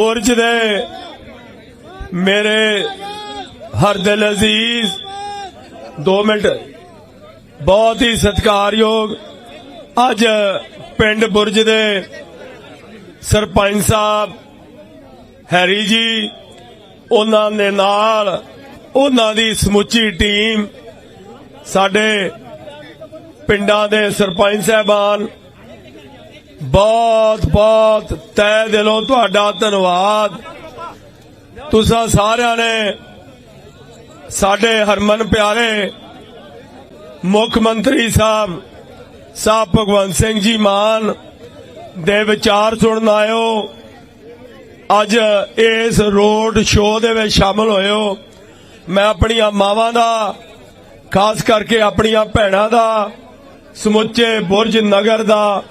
ਬੁਰਜ ਦੇ ਮੇਰੇ ਹਰਦਿਲ ਅਜ਼ੀਜ਼ 2 ਮਿੰਟ। ਬਹੁਤ ਹੀ ਸਤਿਕਾਰਯੋਗ ਅੱਜ ਪਿੰਡ ਬੁਰਜ ਦੇ ਸਰਪੰਚ ਸਾਹਿਬ ਹੈਰੀ ਜੀ, ਉਹਨਾਂ ਦੇ ਨਾਲ ਉਹਨਾਂ ਦੀ ਸਮੁੱਚੀ ਟੀਮ ਸਾਡੇ ਪਿੰਡਾਂ ਦੇ ਸਰਪੰਚ ਸਾਹਿਬਾਨ ਬਹੁਤ ਬਹੁਤ ਤਹਿ ਦਿਲੋਂ ਤੁਹਾਡਾ ਧੰਨਵਾਦ। ਤੁਸੀਂ ਸਾਰਿਆਂ ਨੇ ਸਾਡੇ ਹਰਮਨ ਪਿਆਰੇ ਮੁੱਖ ਮੰਤਰੀ ਸਾਹਿਬ ਸਾਹਿਬ ਭਗਵੰਤ ਸਿੰਘ ਜੀ ਮਾਨ ਦੇ ਵਿਚਾਰ ਸੁਣਨ ਆਇਓ। ਅੱਜ ਇਸ ਰੋਡ ਸ਼ੋਅ ਦੇ ਵਿੱਚ ਸ਼ਾਮਲ ਹੋਇਓ। ਮੈਂ ਆਪਣੀਆਂ ਮਾਵਾਂ ਦਾ, ਖਾਸ ਕਰਕੇ ਆਪਣੀਆਂ ਭੈਣਾਂ ਦਾ, ਸਮੁੱਚੇ ਬੁਰਜ ਨਗਰ ਦਾ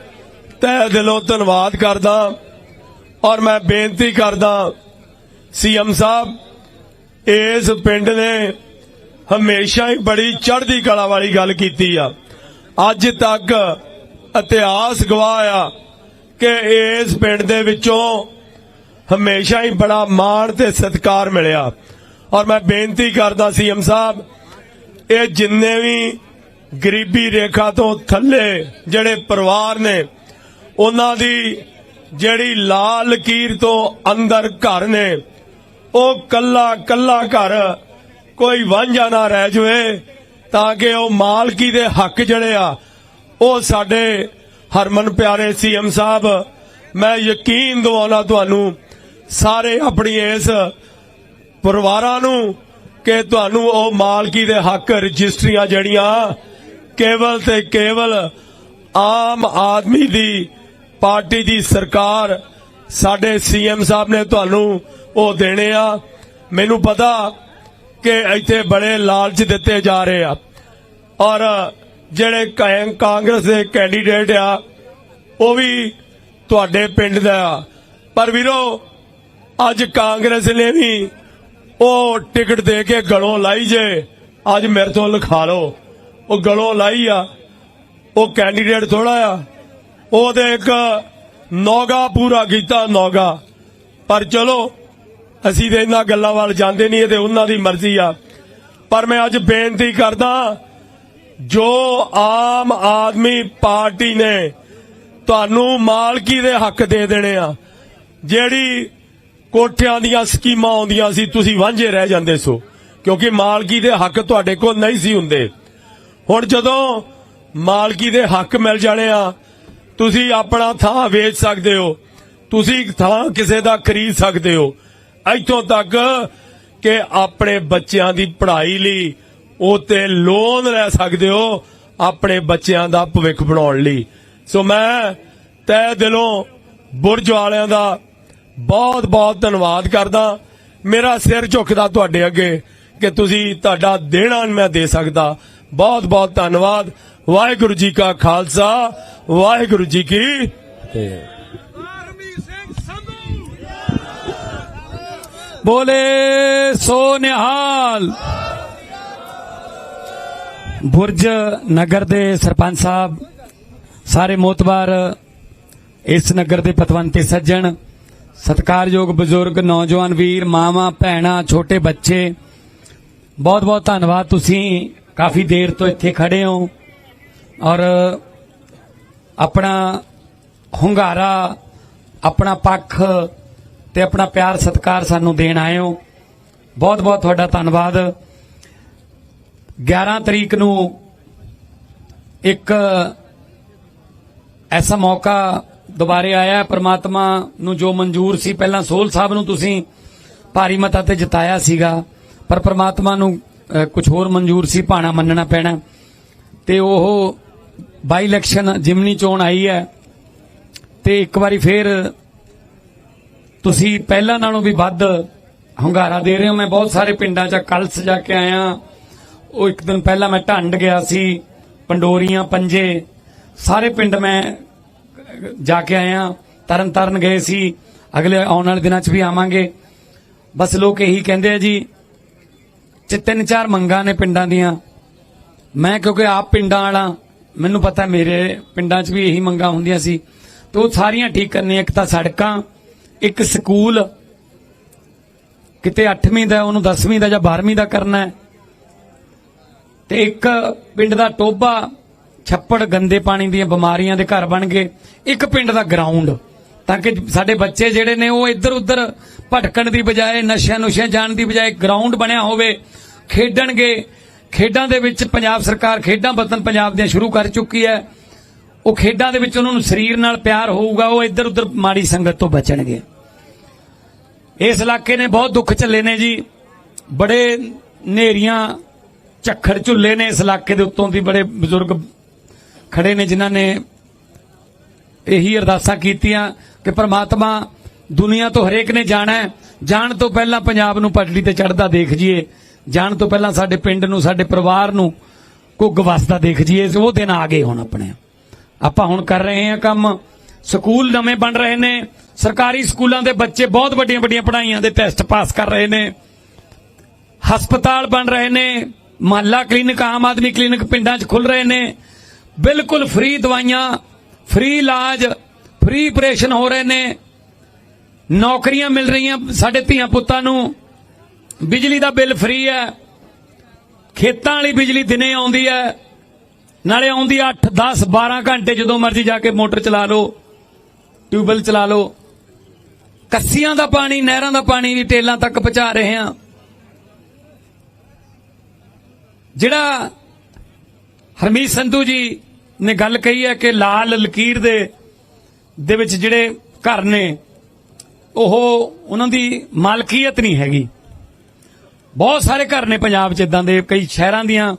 ਤਹਿ ਦਿਲੋਂ ਧੰਨਵਾਦ ਕਰਦਾ ਔਰ ਮੈਂ ਬੇਨਤੀ ਕਰਦਾ, ਸੀਐਮ ਸਾਹਿਬ, ਇਸ ਪਿੰਡ ਨੇ ਹਮੇਸ਼ਾ ਹੀ ਬੜੀ ਚੜ੍ਹਦੀ ਕਲਾ ਵਾਲੀ ਗੱਲ ਕੀਤੀ ਆ। ਅੱਜ ਤੱਕ ਇਤਿਹਾਸ ਗਵਾਹ ਆ ਕਿ ਇਸ ਪਿੰਡ ਦੇ ਵਿੱਚੋਂ ਹਮੇਸ਼ਾ ਹੀ ਬੜਾ ਮਾਣ ਤੇ ਸਤਿਕਾਰ ਮਿਲਿਆ। ਔਰ ਮੈਂ ਬੇਨਤੀ ਕਰਦਾ ਸੀਐਮ ਸਾਹਿਬ, ਇਹ ਜਿੰਨੇ ਵੀ ਗਰੀਬੀ ਰੇਖਾ ਤੋਂ ਥੱਲੇ ਜਿਹੜੇ ਪਰਿਵਾਰ ਨੇ ਉਹਨਾਂ ਦੀ ਜਿਹੜੀ ਲਾਲ ਲਕੀਰ ਤੋਂ ਅੰਦਰ ਘਰ ਨੇ, ਉਹ ਕੱਲਾ ਕੱਲਾ ਘਰ ਕੋਈ ਵਾਂਝਾ ਨਾ ਰਹਿ ਜਾਵੇ, ਤਾਂ ਕਿ ਉਹ ਮਾਲਕੀ ਦੇ ਹੱਕ ਜਿਹੜੇ ਆ, ਉਹ ਸਾਡੇ ਹਰਮਨ ਪਿਆਰੇ ਸੀਐਮ ਸਾਹਿਬ, ਮੈਂ ਯਕੀਨ ਦਿਵਾਉਣਾ ਤੁਹਾਨੂੰ ਸਾਰੇ ਆਪਣੀ ਇਸ ਪਰਿਵਾਰਾਂ ਨੂੰ ਕਿ ਤੁਹਾਨੂੰ ਉਹ ਮਾਲਕੀ ਦੇ ਹੱਕ ਰਜਿਸਟਰੀਆਂ ਜਿਹੜੀਆਂ, ਕੇਵਲ ਤੇ ਕੇਵਲ ਆਮ ਆਦਮੀ ਦੀ ਪਾਰਟੀ ਦੀ ਸਰਕਾਰ ਸਾਡੇ ਸੀਐਮ ਸਾਹਿਬ ਨੇ ਤੁਹਾਨੂੰ ਉਹ ਦੇਣੇ ਆ। ਮੈਨੂੰ ਪਤਾ ਕਿ ਇੱਥੇ ਬੜੇ ਲਾਲਚ ਦਿੱਤੇ ਜਾ ਰਹੇ ਆ। ਔਰ ਜਿਹੜੇ ਕਾਂ- ਕਾਂਗਰਸ ਦੇ ਕੈਂਡੀਡੇਟ ਆ, ਉਹ ਵੀ ਤੁਹਾਡੇ ਪਿੰਡ ਦਾ ਆ। ਪਰ ਵੀਰੋ, ਅੱਜ ਕਾਂਗਰਸ ਨੇ ਵੀ ਉਹ ਟਿਕਟ ਦੇ ਕੇ ਗਲੋਂ ਲਾਈ ਜੇ। ਅੱਜ ਮੇਰੇ ਤੋਂ ਲਿਖਾ ਲਓ। ਉਹ ਗਲੋਂ ਲਾਈ ਆ। ਉਹ ਕੈਂਡੀਡੇਟ ਥੋੜਾ ਆ। ਉਹਦੇ ਇੱਕ ਨੌਗਾ ਪੂਰਾ ਕੀਤਾ, ਨੌਗਾ। ਪਰ ਚਲੋ, ਅਸੀਂ ਤੇ ਇਹਨਾਂ ਗੱਲਾਂ ਵੱਲ ਜਾਂਦੇ ਨਹੀਂ, ਇਹ ਤੇ ਉਹਨਾਂ ਦੀ ਮਰਜ਼ੀ ਆ। ਪਰ ਮੈਂ ਅੱਜ ਬੇਨਤੀ ਕਰਦਾ, ਜੋ ਆਮ ਆਦਮੀ ਪਾਰਟੀ ਨੇ ਤੁਹਾਨੂੰ ਮਾਲਕੀ ਦੇ ਹੱਕ ਦੇ ਦੇਣੇ ਆ, ਜਿਹੜੀ ਕੋਠਿਆਂ ਦੀਆਂ ਸਕੀਮਾਂ ਆਉਂਦੀਆਂ ਸੀ, ਤੁਸੀਂ ਵਾਂਝੇ ਰਹਿ ਜਾਂਦੇ ਸੋ, ਕਿਉਂਕਿ ਮਾਲਕੀ ਦੇ ਹੱਕ ਤੁਹਾਡੇ ਕੋਲ ਨਹੀਂ ਸੀ ਹੁੰਦੇ। ਹੁਣ ਜਦੋਂ ਮਾਲਕੀ ਦੇ ਹੱਕ ਮਿਲ ਜਾਣੇ ਆ ਤੁਸੀਂ ਆਪਣਾ ਥਾਂ ਵੇਚ ਸਕਦੇ ਹੋ। ਤੁਸੀਂ ਥਾਂ ਕਿਸੇ ਦਾ ਖਰੀਦ ਸਕਦੇ ਹੋ। ਇੱਥੋਂ ਤੱਕ ਕਿ ਆਪਣੇ ਬੱਚਿਆਂ ਦੀ ਪੜ੍ਹਾਈ ਲਈ ਉਹ ਤੇ ਲੋਨ ਲੈ ਸਕਦੇ ਹੋ ਆਪਣੇ ਬੱਚਿਆਂ ਦਾ ਭਵਿੱਖ ਬਣਾਉਣ ਲਈ। ਸੋ ਮੈਂ ਤਹਿ ਦਿਲੋਂ ਬੁਰਜ ਵਾਲਿਆਂ ਦਾ ਬਹੁਤ ਬਹੁਤ ਧੰਨਵਾਦ ਕਰਦਾ। ਮੇਰਾ ਸਿਰ ਝੁਕਦਾ ਤੁਹਾਡੇ ਅੱਗੇ ਕਿ ਤੁਸੀਂ ਤੁਹਾਡਾ ਦੇਣਾ ਮੈਂ ਦੇ ਸਕਦਾ। ਬਹੁਤ ਬਹੁਤ ਧੰਨਵਾਦ। ਵਾਹਿਗੁਰੂ ਜੀ ਕਾ ਖਾਲਸਾ ਵਾਹਿਗੁਰੂ ਜੀ ਕੀ ਫਤਿਹ। ਬੋਲੇ ਸੋ ਨਿਹਾਲ ਬੁਰਜ ਨਗਰ ਦੇ ਸਰਪੰਚ ਸਾਹਿਬ ਸਾਰੇ ਮੋਤਬਾਰ ਇਸ ਨਗਰ ਦੇ ਪਤਵੰਤੇ ਸੱਜਣ ਸਤਿਕਾਰਯੋਗ ਬਜ਼ੁਰਗ ਨੌਜਵਾਨ ਵੀਰ ਮਾਵਾਂ ਭੈਣਾਂ ਛੋਟੇ ਬੱਚੇ ਬਹੁਤ ਬਹੁਤ ਧੰਨਵਾਦ। ਤੁਸੀਂ ਕਾਫੀ ਦੇਰ ਤੋਂ ਇੱਥੇ ਖੜੇ ਹੋ। ਔਰ ਆਪਣਾ ਹੁੰਗਾਰਾ, ਆਪਣਾ ਪੱਖ ਤੇ ਆਪਣਾ ਪਿਆਰ ਸਤਿਕਾਰ ਸਾਨੂੰ ਦੇਣ ਆਏ ਹੋ ਬਹੁਤ ਬਹੁਤ ਤੁਹਾਡਾ ਧੰਨਵਾਦ 11 ਤਰੀਕ ਨੂੰ ਇੱਕ ਐਸਾ ਮੌਕਾ ਦੁਬਾਰੇ ਆਇਆ ਹੈ। ਪ੍ਰਮਾਤਮਾ ਨੂੰ ਜੋ ਮਨਜ਼ੂਰ ਸੀ, ਪਹਿਲਾਂ ਸੋਲ ਸਾਹਿਬ ਨੂੰ ਤੁਸੀਂ ਭਾਰੀ ਮਤਾ ਤੇ ਜਿਤਾਇਆ ਸੀਗਾ, ਪਰ ਪ੍ਰਮਾਤਮਾ ਨੂੰ ਕੁਝ ਹੋਰ ਮਨਜ਼ੂਰ ਸੀ, ਭਾਣਾ ਮੰਨਣਾ ਪੈਣਾ ਤੇ ਉਹ ਬਾਈ ਇਲੈਕਸ਼ਨ ਜਿਮਨੀ ਚੋਣ ਆਈ ਹੈ ਤੇ ਇੱਕ ਵਾਰੀ ਫੇਰ ਤੁਸੀਂ ਪਹਿਲਾਂ ਨਾਲੋਂ ਵੀ ਵੱਧ ਹੁੰਗਾਰਾ ਦੇ ਰਹੇ ਹੋ। ਮੈਂ ਬਹੁਤ ਸਾਰੇ ਪਿੰਡਾਂ 'ਚ ਕੱਲ ਸਜਾ ਕੇ ਆਇਆ। ਉਹ ਇੱਕ ਦਿਨ ਪਹਿਲਾਂ ਮੈਂ ਢੰਡ ਗਿਆ ਸੀ, ਪੰਡੋਰੀਆਂ, ਪੰਜੇ, ਸਾਰੇ ਪਿੰਡ ਮੈਂ ਜਾ ਕੇ ਆਇਆ। ਤਰਨ ਤਰਨ ਗਏ ਸੀ। ਅਗਲੇ ਆਉਣ ਵਾਲੇ ਦਿਨਾਂ 'ਚ ਵੀ ਆਵਾਂਗੇ। ਬਸ ਲੋਕ ਇਹੀ ਕਹਿੰਦੇ ਆ ਜੀ, ਚ ਤਿੰਨ ਚਾਰ ਮੰਗਾਂ ਨੇ ਪਿੰਡਾਂ ਦੀਆਂ। ਮੈਂ ਕਿਉਂਕਿ ਆਪ ਪਿੰਡਾਂ ਵਾਲਾ ਮੈਨੂੰ ਪਤਾ ਮੇਰੇ ਪਿੰਡਾਂ 'ਚ ਵੀ ਇਹੀ ਮੰਗਾਂ ਹੁੰਦੀਆਂ ਸੀ ਤੇ ਉਹ ਸਾਰੀਆਂ ਠੀਕ ਕਰਨੀਆਂ। ਇੱਕ ਤਾਂ ਸੜਕਾਂ, ਇੱਕ ਸਕੂਲ। ਕਿਤੇ 8ਵੀਂ ਦਾ, ਉਹਨੂੰ 10ਵੀਂ ਦਾ ਜਾਂ 12ਵੀਂ ਦਾ ਕਰਨਾ ਹੈ। ਤੇ ਇੱਕ ਪਿੰਡ ਦਾ ਟੋਬਾ ਛੱਪੜ ਗੰਦੇ ਪਾਣੀ ਦੀਆਂ ਬਿਮਾਰੀਆਂ ਦੇ ਘਰ ਬਣ ਗਏ। ਇੱਕ ਪਿੰਡ ਦਾ ਗਰਾਊਂਡ ਤਾਂ ਕਿ ਸਾਡੇ ਬੱਚੇ ਜਿਹੜੇ ਨੇ, ਉਹ ਇੱਧਰ ਉੱਧਰ ਭਟਕਣ ਦੀ ਬਜਾਏ ਨਸ਼ਿਆਂ ਨੁਸ਼ਿਆਂ ਜਾਣ ਦੀ ਬਜਾਏ ਗਰਾਊਂਡ ਬਣਿਆ ਹੋਵੇ, ਖੇਡਣਗੇ। ਖੇਡਾਂ ਦੇ ਵਿੱਚ ਪੰਜਾਬ ਸਰਕਾਰ ਖੇਡਾਂ ਵਤਨ ਪੰਜਾਬ ਦੀਆਂ ਸ਼ੁਰੂ ਕਰ ਚੁੱਕੀ ਹੈ। ਉਹ ਖੇਡਾਂ ਦੇ ਵਿੱਚ ਉਹਨਾਂ ਨੂੰ ਸਰੀਰ ਨਾਲ ਪਿਆਰ ਹੋਊਗਾ, ਉਹ ਇੱਧਰ ਉੱਧਰ ਮਾੜੀ ਸੰਗਤ ਤੋਂ ਬਚਣਗੇ। ਇਸ ਇਲਾਕੇ ਨੇ ਬਹੁਤ ਦੁੱਖ ਝੱਲੇ ਨੇ ਜੀ। ਬੜੇ ਨੇਰੀਆਂ ਝੱਖੜ ਝੁੱਲੇ ਨੇ ਇਸ ਇਲਾਕੇ ਦੇ ਉੱਤੋਂ ਦੀ ਬੜੇ ਬਜ਼ੁਰਗ ਖੜੇ ਨੇ ਜਿਨ੍ਹਾਂ ਨੇ ਇਹੀ ਅਰਦਾਸਾਂ ਕੀਤੀਆਂ ਕਿ ਪ੍ਰਮਾਤਮਾ ਦੁਨੀਆ ਤੋਂ ਹਰੇਕ ਨੇ ਜਾਣਾ ਜਾਣ ਤੋਂ ਪਹਿਲਾਂ ਪੰਜਾਬ ਨੂੰ ਪਟੜੀ ਤੇ ਚੜਦਾ ਦੇਖ ਜੀਏ। ਜਾਣ ਤੋਂ ਪਹਿਲਾਂ ਸਾਡੇ ਪਿੰਡ ਨੂੰ, ਸਾਡੇ ਪਰਿਵਾਰ ਨੂੰ ਕੁੱਗ ਵਸਦਾ ਦੇਖ ਜੀਏ ਉਹ ਦਿਨ ਆ ਗਏ ਹੁਣ ਆਪਣੇ। ਆਪਾਂ ਹੁਣ ਕਰ ਰਹੇ ਹਾਂ ਕੰਮ। ਸਕੂਲ ਨਵੇਂ ਬਣ ਰਹੇ ਨੇ। ਸਰਕਾਰੀ ਸਕੂਲਾਂ ਦੇ ਬੱਚੇ ਬਹੁਤ ਵੱਡੀਆਂ ਵੱਡੀਆਂ ਪੜ੍ਹਾਈਆਂ ਦੇ ਟੈਸਟ ਪਾਸ ਕਰ ਰਹੇ ਨੇ। ਹਸਪਤਾਲ ਬਣ ਰਹੇ ਨੇ। ਮਹੱਲਾ ਕਲੀਨਿਕ, ਆਮ ਆਦਮੀ ਕਲੀਨਿਕ ਪਿੰਡਾਂ 'ਚ ਖੁੱਲ ਰਹੇ ਨੇ। ਬਿਲਕੁਲ ਫ੍ਰੀ ਦਵਾਈਆਂ ਫ੍ਰੀ ਇਲਾਜ ਫ੍ਰੀ ਆਪਰੇਸ਼ਨ ਹੋ ਰਹੇ ਨੇ। ਨੌਕਰੀਆਂ ਮਿਲ ਰਹੀਆਂ ਸਾਡੇ ਧੀਆਂ ਪੁੱਤਾਂ ਨੂੰ। ਬਿਜਲੀ ਦਾ ਬਿੱਲ ਫ੍ਰੀ ਹੈ। ਖੇਤਾਂ ਵਾਲੀ ਬਿਜਲੀ ਦਿਨੇ ਆਉਂਦੀ ਹੈ। ਨਾਲੇ ਆਉਂਦੀ 8 10 12 ਘੰਟੇ ਜਦੋਂ ਮਰਜ਼ੀ ਜਾ ਕੇ ਮੋਟਰ ਚਲਾ ਲਓ, ਟਿਊਬਵੈਲ ਚਲਾ ਲਓ। ਕੱਸੀਆਂ ਦਾ ਪਾਣੀ, ਨਹਿਰਾਂ ਦਾ ਪਾਣੀ ਵੀ ਟੇਲਾਂ ਤੱਕ ਪਹੁੰਚਾ ਰਹੇ ਹਾਂ। ਜਿਹੜਾ ਹਰਮੀਤ ਸੰਧੂ ਜੀ ਨੇ ਗੱਲ ਕਹੀ ਹੈ ਕਿ ਲਾਲ ਲਕੀਰ ਦੇ ਦੇ ਵਿੱਚ ਜਿਹੜੇ ਘਰ ਨੇ, ਉਹ ਉਹਨਾਂ ਦੀ ਮਾਲਕੀਅਤ ਨਹੀਂ ਹੈਗੀ। ਬਹੁਤ ਸਾਰੇ ਘਰ ਨੇ ਪੰਜਾਬ 'ਚ ਇਦਾਂ ਦੇ, ਕਈ ਸ਼ਹਿਰਾਂ ਦੀਆਂ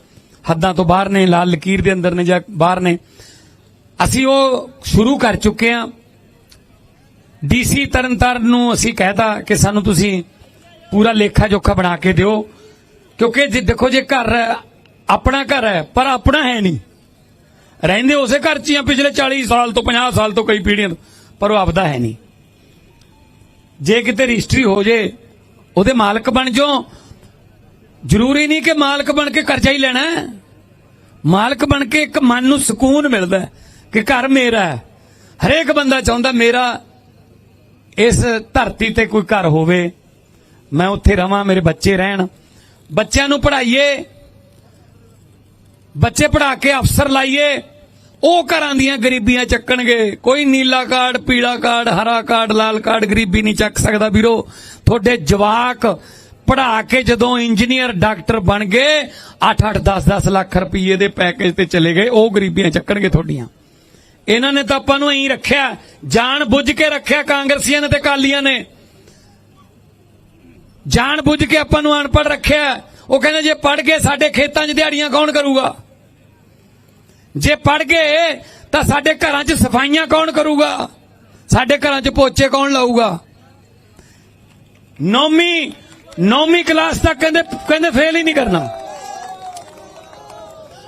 ਹੱਦਾਂ ਤੋਂ ਬਾਹਰ ਨੇ, ਲਾਲ ਲਕੀਰ ਦੇ ਅੰਦਰ ਨੇ ਜਾਂ ਬਾਹਰ ਨੇ। ਅਸੀਂ ਉਹ ਸ਼ੁਰੂ ਕਰ ਚੁੱਕੇ ਹਾਂ। ਡੀਸੀ ਤਰਨਤਾਰਨ ਨੂੰ ਅਸੀਂ ਕਹਿਤਾ ਕਿ ਸਾਨੂੰ ਤੁਸੀਂ ਪੂਰਾ ਲੇਖਾ ਜੋਖਾ ਬਣਾ ਕੇ ਦਿਓ, ਕਿਉਂਕਿ ਜੇ ਦੇਖੋ ਜੇ ਘਰ ਆਪਣਾ ਘਰ ਹੈ, ਪਰ ਆਪਣਾ ਹੈ ਨਹੀਂ। ਰਹਿੰਦੇ ਉਸੇ ਘਰ 'ਚ ਹੀ ਆ ਪਿਛਲੇ 40 ਸਾਲ ਤੋਂ 50 ਸਾਲ ਤੋਂ ਕਈ ਪੀੜ੍ਹੀਆਂ ਤੋਂ, ਪਰ ਉਹ ਆਪਦਾ ਹੈ ਨਹੀਂ। ਜੇ ਕਿਤੇ ਰਜਿਸਟਰੀ ਹੋ ਜੇ, ਉਹਦੇ ਮਾਲਕ ਬਣ ਜਾਓ ਜ਼ਰੂਰੀ ਨਹੀਂ ਕਿ ਮਾਲਕ ਬਣ ਕੇ ਕਰਜ਼ਾ ਹੀ ਲੈਣਾ ਮਾਲਕ ਬਣ ਕੇ ਇੱਕ ਮਨ ਨੂੰ ਸਕੂਨ ਮਿਲਦਾ ਕਿ ਘਰ ਮੇਰਾ ਹੈ। ਹਰੇਕ ਬੰਦਾ ਚਾਹੁੰਦਾ ਮੇਰਾ ਇਸ ਧਰਤੀ ਤੇ ਕੋਈ ਘਰ ਹੋਵੇ। ਮੈਂ ਉੱਥੇ ਰਵਾਂ, ਮੇਰੇ ਬੱਚੇ ਰਹਿਣ। ਬੱਚਿਆਂ ਨੂੰ ਪੜ੍ਹਾਈਏ। ਬੱਚੇ ਪੜ੍ਹਾ ਕੇ ਅਫਸਰ ਲਾਈਏ। ਉਹ ਘਰਾਂ ਦੀਆਂ ਗਰੀਬੀਆਂ ਚੱਕਣਗੇ। ਕੋਈ ਨੀਲਾ ਕਾਰਡ, ਪੀਲਾ ਕਾਰਡ, ਹਰਾ ਕਾਰਡ, ਲਾਲ ਕਾਰਡ ਗਰੀਬੀ ਨਹੀਂ ਚੱਕ ਸਕਦਾ ਵੀਰੋ। ਤੁਹਾਡੇ ਜਵਾਕ ਪੜਾ ਕੇ ਜਦੋਂ ਇੰਜੀਨੀਅਰ ਡਾਕਟਰ ਬਣ ਗਏ 8-8 10-10 ਲੱਖ ਰੁਪਏ ਦੇ ਪੈਕੇਜ ਤੇ ਚਲੇ ਗਏ, ਉਹ ਗਰੀਬੀਆਂ ਚੱਕਣਗੇ ਤੁਹਾਡੀਆਂ। ਇਹਨਾਂ ਨੇ ਤਾਂ ਆਪਾਂ ਨੂੰ ਐਂ ਰੱਖਿਆ, ਜਾਣ ਬੁੱਝ ਕੇ ਰੱਖਿਆ ਕਾਂਗਰਸੀਆਂ ਨੇ ਤੇ ਕਾਲੀਆਂ ਨੇ। ਜਾਣ ਬੁੱਝ ਕੇ ਆਪਾਂ ਨੂੰ ਅਨਪੜ ਰੱਖਿਆ, ਉਹ ਕਹਿੰਦੇ ਜੇ ਪੜ ਗਏ ਸਾਡੇ ਖੇਤਾਂ 'ਚ ਦਿਹਾੜੀਆਂ ਕੌਣ ਕਰੂਗਾ? ਜੇ ਪੜ ਗਏ, ਤਾਂ ਸਾਡੇ ਘਰਾਂ 'ਚ ਸਫਾਈਆਂ ਕੌਣ ਕਰੂਗਾ? ਸਾਡੇ ਘਰਾਂ 'ਚ ਪੋਚੇ ਕੌਣ ਲਾਊਗਾ? ਨੌਮੀ 9ਵੀਂ ਕਲਾਸ ਤੱਕ ਕਹਿੰਦੇ ਕਹਿੰਦੇ ਫੇਲ ਹੀ ਨਹੀਂ ਕਰਨਾ।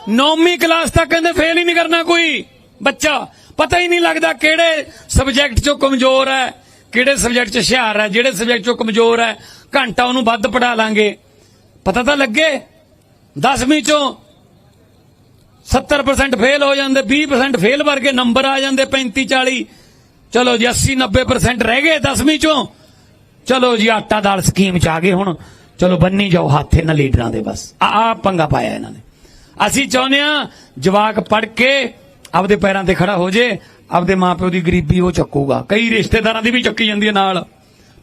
ਨੌਵੀਂ ਕਲਾਸ ਤੱਕ ਕਹਿੰਦੇ ਫੇਲ ਹੀ ਨਹੀਂ ਕਰਨਾ ਕੋਈ ਬੱਚਾ। ਪਤਾ ਹੀ ਨਹੀਂ ਲੱਗਦਾ ਕਿਹੜੇ ਸਬਜੈਕਟ 'ਚੋਂ ਕਮਜ਼ੋਰ ਹੈ, ਕਿਹੜੇ ਸਬਜੈਕਟ 'ਚ ਹੁਸ਼ਿਆਰ ਹੈ, ਜਿਹੜੇ ਸਬਜੈਕਟ 'ਚੋਂ ਕਮਜ਼ੋਰ ਹੈ, ਘੰਟਾ ਉਹਨੂੰ ਵੱਧ ਪੜਾ ਲਾਂਗੇ। ਪਤਾ ਤਾਂ ਲੱਗੇ 10ਵੀਂ 'ਚੋਂ 70% ਫੇਲ ਹੋ ਜਾਂਦੇ 20% ਫੇਲ ਵਰਗੇ ਨੰਬਰ ਆ ਜਾਂਦੇ 35 40 ਚਲੋ ਜੇ 80 90% ਰਹਿ ਗਏ 10ਵੀਂ 'ਚੋਂ। ਚਲੋ ਜੀ, ਆਟਾ ਦਾਲ ਸਕੀਮ 'ਚ ਆ ਗਏ ਹੁਣ। ਚਲੋ, ਬੰਨੀ ਜਾਓ ਹੱਥ ਇਹਨਾਂ ਲੀਡਰਾਂ ਦੇ ਬਸ। ਆ ਆ ਪੰਗਾ ਪਾਇਆ ਇਹਨਾਂ ਨੇ। ਅਸੀਂ ਚਾਹੁੰਦੇ ਆ ਜਵਾਕ ਪੜ ਕੇ ਆਪਦੇ ਪੈਰਾਂ ਤੇ ਖੜਾ ਹੋ ਜੇ, ਆਪਦੇ ਮਾਪਿਓ ਦੀ ਗਰੀਬੀ ਉਹ ਚੱਕੂਗਾ। ਕਈ ਰਿਸ਼ਤੇਦਾਰਾਂ ਦੀ ਵੀ ਚੱਕੀ ਜਾਂਦੀ ਹੈ ਨਾਲ।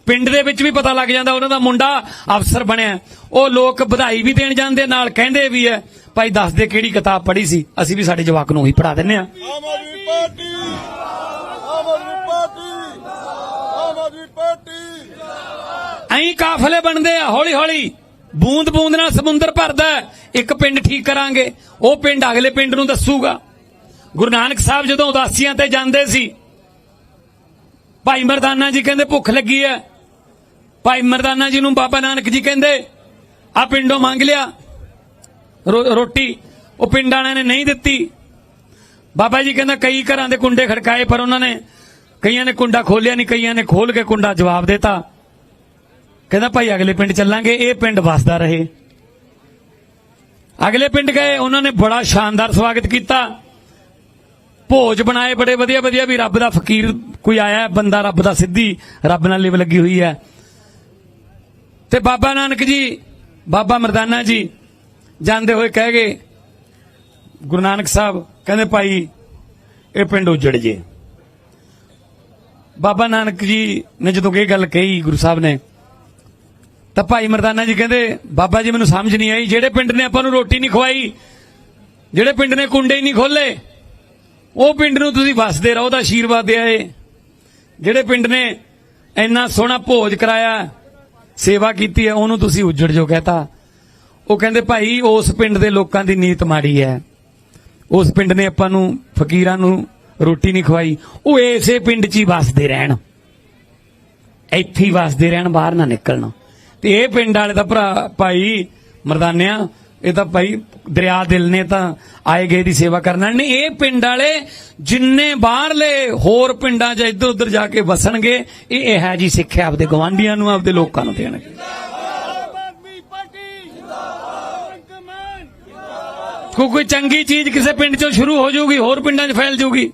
ਪਿੰਡ ਦੇ ਵਿੱਚ ਵੀ ਪਤਾ ਲੱਗ ਜਾਂਦਾ, ਉਹਨਾਂ ਦਾ ਮੁੰਡਾ ਅਫਸਰ ਬਣਿਆ। ਉਹ ਲੋਕ ਵਧਾਈ ਵੀ ਦੇਣ ਜਾਂਦੇ, ਨਾਲ ਕਹਿੰਦੇ ਵੀ ਐ ਭਾਈ ਦੱਸ ਦੇ ਕਿਹੜੀ ਕਿਤਾਬ ਪੜ੍ਹੀ ਸੀ? ਅਸੀਂ ਵੀ ਸਾਡੇ ਜਵਾਕ ਨੂੰ ਉਹੀ ਪੜਾ ਦਿੰਨੇ ਆ Aam Aadmi party Aam Aadmi party Aam Aadmi party ਐਂ ਕਾਫਲੇ ਬਣਦੇ ਆ, ਹੌਲੀ ਹੌਲੀ। ਬੂੰਦ ਬੂੰਦ ਨਾਲ ਸਮੁੰਦਰ ਭਰਦਾ ਇੱਕ ਪਿੰਡ ਠੀਕ ਕਰਾਂਗੇ। ਉਹ ਪਿੰਡ ਅਗਲੇ ਪਿੰਡ ਨੂੰ ਦੱਸੂਗਾ। ਗੁਰੂ ਨਾਨਕ ਸਾਹਿਬ ਜਦੋਂ ਉਦਾਸੀਆਂ ਤੇ ਜਾਂਦੇ ਸੀ, ਭਾਈ ਮਰਦਾਨਾ ਜੀ ਕਹਿੰਦੇ, ਭੁੱਖ ਲੱਗੀ ਹੈ। ਭਾਈ ਮਰਦਾਨਾ ਜੀ ਨੂੰ ਬਾਬਾ ਨਾਨਕ ਜੀ ਕਹਿੰਦੇ, ਆ ਪਿੰਡੋਂ ਮੰਗ ਲਿਆ। ਰੋ- ਰੋਟੀ ਉਹ ਪਿੰਡ ਵਾਲਿਆਂ ਨੇ ਨਹੀਂ ਦਿੱਤੀ। ਬਾਬਾ ਜੀ ਕਹਿੰਦਾ, ਕਈ ਘਰਾਂ ਦੇ ਕੁੰਡੇ ਖੜਕਾਏ, ਪਰ ਉਹਨਾਂ ਨੇ ਕਈਆਂ ਨੇ ਕੁੰਡਾ ਖੋਲਿਆ ਨਹੀਂ, ਕਈਆਂ ਨੇ ਖੋਲ ਕੇ ਕੁੰਡਾ ਜਵਾਬ ਦਿੱਤਾ। ਕਹਿੰਦਾ ਭਾਈ ਅਗਲੇ ਪਿੰਡ ਚੱਲਾਂਗੇ, ਇਹ ਪਿੰਡ ਵਸਦਾ ਰਹੇ। ਅਗਲੇ ਪਿੰਡ ਗਏ, ਉਹਨਾਂ ਨੇ ਬੜਾ ਸ਼ਾਨਦਾਰ ਸਵਾਗਤ ਕੀਤਾ। ਭੋਜ ਬਣਾਏ ਬੜੇ ਵਧੀਆ ਵਧੀਆ ਵੀ ਰੱਬ ਦਾ ਫਕੀਰ ਕੋਈ ਆਇਆ, ਬੰਦਾ ਰੱਬ ਦਾ ਸਿੱਧੀ, ਰੱਬ ਨਾਲ ਲਿਵ ਲੱਗੀ ਹੋਈ ਹੈ। ਤੇ ਬਾਬਾ ਨਾਨਕ ਜੀ, ਬਾਬਾ ਮਰਦਾਨਾ ਜੀ ਜਾਂਦੇ ਹੋਏ ਕਹਿ ਗਏ, ਗੁਰੂ ਨਾਨਕ ਸਾਹਿਬ ਕਹਿੰਦੇ ਭਾਈ, ਇਹ ਪਿੰਡ ਉਜੜ ਜੇ। ਬਾਬਾ ਨਾਨਕ ਜੀ ਨੇ ਜਦੋਂ ਇਹ ਗੱਲ ਕਹੀ ਗੁਰੂ ਸਾਹਿਬ ਨੇ ਤਾਂ ਭਾਈ ਮਰਦਾਨਾ ਜੀ ਕਹਿੰਦੇ, ਬਾਬਾ ਜੀ, ਮੈਨੂੰ ਸਮਝ ਨਹੀਂ ਆਈ। ਜਿਹੜੇ ਪਿੰਡ ਨੇ ਆਪਾਂ ਨੂੰ ਰੋਟੀ ਨਹੀਂ ਖਵਾਈ, ਜਿਹੜੇ ਪਿੰਡ ਨੇ ਕੁੰਡੇ ਨਹੀਂ ਖੋਲੇ ਉਹ ਪਿੰਡ ਨੂੰ ਤੁਸੀਂ ਵਸਦੇ ਰਹੋ ਦਾ ਆਸ਼ੀਰਵਾਦ ਦਿਆ ਏ। ਜਿਹੜੇ ਪਿੰਡ ਨੇ ਇੰਨਾ ਸੋਹਣਾ ਭੋਜ ਕਰਾਇਆ, ਸੇਵਾ ਕੀਤੀ ਹੈ, ਉਹਨੂੰ ਤੁਸੀਂ ਉਜੜ ਜੋ ਕਹਤਾ। ਉਹ ਕਹਿੰਦੇ, ਭਾਈ, ਉਸ ਪਿੰਡ ਦੇ ਲੋਕਾਂ ਦੀ ਨੀਤ ਮਾੜੀ ਹੈ। ਉਸ ਪਿੰਡ ਨੇ ਆਪਾਂ ਨੂੰ, ਫਕੀਰਾਂ ਨੂੰ ਰੋਟੀ ਨਹੀਂ ਖਵਾਈ। ਉਹ ਇਸੇ ਪਿੰਡ 'ਚ ਹੀ ਵਸਦੇ ਰਹਿਣ। ਇੱਥੇ ਹੀ ਵਸਦੇ ਰਹਿਣ, ਬਾਹਰ ਨਾ ਨਿਕਲਣ। ਤੇ ਇਹ ਪਿੰਡ ਵਾਲੇ ਤਾਂ ਭਰਾ ਭਾਈ ਮਰਦਾਨਿਆ, ਇਹ ਤਾਂ ਭਾਈ ਦਰਿਆ ਦਿਲ ਨੇ ਤਾਂ ਆਏ ਗਏ ਦੀ ਸੇਵਾ ਕਰਨਾ ਨਹੀਂ, ਇਹ ਪਿੰਡ ਵਾਲੇ ਜਿੰਨੇ ਬਾਹਰਲੇ ਹੋਰ ਪਿੰਡਾਂ 'ਚ ਇੱਧਰ ਉੱਧਰ ਜਾ ਕੇ ਵਸਣਗੇ, ਇਹ ਇਹ ਹੈ ਜੀ ਸਿੱਖਿਆ ਆਪਦੇ ਗਵਾਂਢੀਆਂ ਨੂੰ, ਆਪਦੇ ਲੋਕਾਂ ਨੂੰ ਦੇਣਗੇ। ਆਮ ਕੋਈ ਚੰਗੀ ਚੀਜ਼ ਕਿਸੇ ਪਿੰਡ 'ਚੋਂ ਸ਼ੁਰੂ ਹੋ ਜਾਊਗੀ, ਹੋਰ ਪਿੰਡਾਂ 'ਚ ਫੈਲ ਜਾਊਗੀ।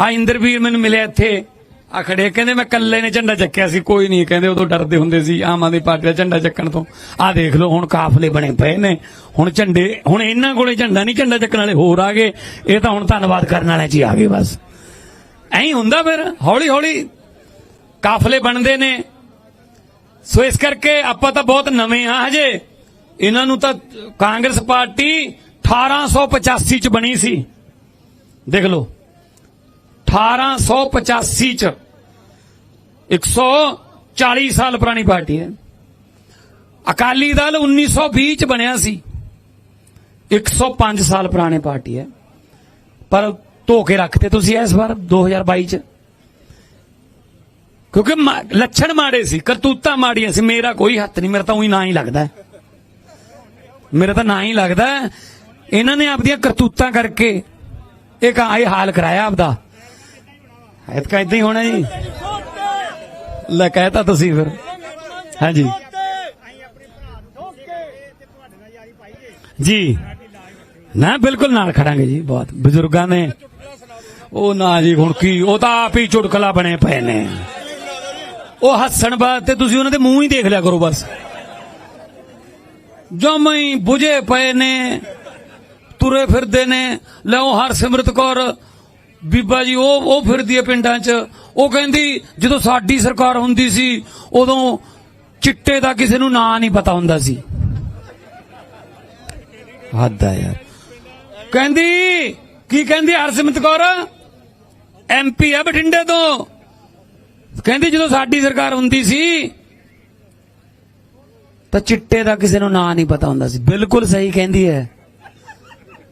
ਆ ਇੰਦਰਵੀਰ ਮੈਨੂੰ ਮਿਲਿਆ ਇੱਥੇ। ਆ ਖੜੇ ਕਹਿੰਦੇ ਮੈਂ ਕੱਲੇ ਨੇ ਝੰਡਾ ਚੱਕਿਆ ਸੀ, ਕੋਈ ਨਹੀਂ, ਕਹਿੰਦੇ ਉਦੋਂ ਡਰਦੇ ਹੁੰਦੇ ਸੀ ਆਮ ਆਦਮੀ ਪਾਰਟੀ ਦਾ ਝੰਡਾ ਚੱਕਣ ਤੋਂ। ਆ ਦੇਖ ਲਓ, ਹੁਣ ਕਾਫਲੇ ਬਣੇ ਪਏ ਨੇ, ਹੁਣ ਝੰਡੇ, ਹੁਣ ਇਹਨਾਂ ਕੋਲੇ ਝੰਡਾ ਨਹੀਂ, ਝੰਡਾ ਚੱਕਣ ਵਾਲੇ ਹੋਰ ਆ ਗਏ, ਇਹ ਤਾਂ ਹੁਣ ਧੰਨਵਾਦ ਕਰਨ ਵਾਲਿਆਂ 'ਚ ਆ ਗਏ ਬਸ। ਐਂ ਹੁੰਦਾ ਫਿਰ ਹੌਲੀ ਹੌਲੀ ਕਾਫਲੇ ਬਣਦੇ ਨੇ। ਸੋ ਇਸ ਕਰਕੇ ਆਪਾਂ ਤਾਂ ਬਹੁਤ ਨਵੇਂ ਆ ਹਜੇ। ਇਹਨਾਂ ਨੂੰ ਤਾਂ ਕਾਂਗਰਸ ਪਾਰਟੀ 1885 ਚ ਬਣੀ ਸੀ। ਦੇਖ ਲਓ। 1885 ਚ 140 ਸਾਲ ਪੁਰਾਣੀ ਪਾਰਟੀ ਹੈ। ਅਕਾਲੀ ਦਲ 1920 ਚ ਬਣਿਆ ਸੀ। 105 ਸਾਲ ਪੁਰਾਣੀ ਪਾਰਟੀ ਹੈ। ਪਰ ਧੋ ਕੇ ਰੱਖਤੇ ਤੁਸੀਂ ਇਸ ਵਾਰ 2022 ਚ। ਕਿਉਂਕਿ ਮਾ- ਲੱਛਣ ਮਾੜੇ ਸੀ, ਕਰਤੂਤਾਂ ਮਾੜੀਆਂ ਸੀ। ਮੇਰਾ ਕੋਈ ਹੱਥ ਨਹੀਂ, ਮੇਰਾ ਤਾਂ ਉਹੀ ਨਾਂ ਹੀ ਲੱਗਦਾ ਮੇਰਾ ਤਾਂ ਨਾਂ ਹੀ ਲੱਗਦਾ ਇਹਨਾਂ ਨੇ ਆਪਦੀਆਂ ਕਰਤੂਤਾਂ ਕਰਕੇ ਇਹ ਕਾ ਇਹ ਹਾਲ ਕਰਾਇਆ ਆਪਦਾ। ਐਤਕਾ ਇਦਾਂ ਹੀ ਹੋਣਾ ਜੀ। ਲੈ ਕਹਿਤਾ ਤੁਸੀਂ ਫਿਰ। ਹਾਂਜੀ। ਜੀ। ਨਾ, ਬਿਲਕੁਲ ਨਾਲ ਖੜਾਂਗੇ ਜੀ, ਬਹੁਤ। ਬਜ਼ੁਰਗਾਂ ਨੇ, ਉਹ ਨਾ ਜੀ, ਹੁਣ ਕੀ, ਉਹ ਤਾਂ ਆਪ ਹੀ ਚੁਟਕਲਾ ਬਣੇ ਪਏ ਨੇ। ਉਹ ਹੱਸਣ ਬਾਅਦ ਤੇ ਤੁਸੀਂ ਉਹਨਾਂ ਦੇ ਮੂੰਹ ਹੀ ਦੇਖ ਲਿਆ ਕਰੋ ਬਸ। ਜਮਾਂ ਹੀ 부ਝੇ ਪਏ ਨੇ, ਤੁਰੇ ਫਿਰਦੇ ਨੇ। ਲੈ, ਉਹ ਹਰਸਿਮਰਤ ਕੌਰ ਬੀਬਾ ਜੀ, ਉਹ ਉਹ ਫਿਰਦੀ ਹੈ ਪਿੰਡਾਂ 'ਚ। ਉਹ ਕਹਿੰਦੀ, ਜਦੋਂ ਸਾਡੀ ਸਰਕਾਰ ਹੁੰਦੀ ਸੀ, ਉਦੋਂ ਚਿੱਟੇ ਦਾ ਕਿਸੇ ਨੂੰ ਨਾਂ ਨਹੀਂ ਪਤਾ ਹੁੰਦਾ ਸੀ। ਹੱਦ ਆ ਯਾਰ। ਕਹਿੰਦੀ, ਕੀ ਕਹਿੰਦੀ ਹਰਸਿਮਰਤ ਕੌਰ? ਐਮਪੀ ਆ ਬਠਿੰਡੇ ਤੋਂ। ਕਹਿੰਦੀ, ਜਦੋਂ ਸਾਡੀ ਸਰਕਾਰ ਹੁੰਦੀ ਸੀ, ਤਾਂ ਚਿੱਟੇ ਦਾ ਕਿਸੇ ਨੂੰ ਨਾਂ ਨਹੀਂ ਪਤਾ ਹੁੰਦਾ ਸੀ। ਬਿਲਕੁਲ ਸਹੀ ਕਹਿੰਦੀ ਹੈ।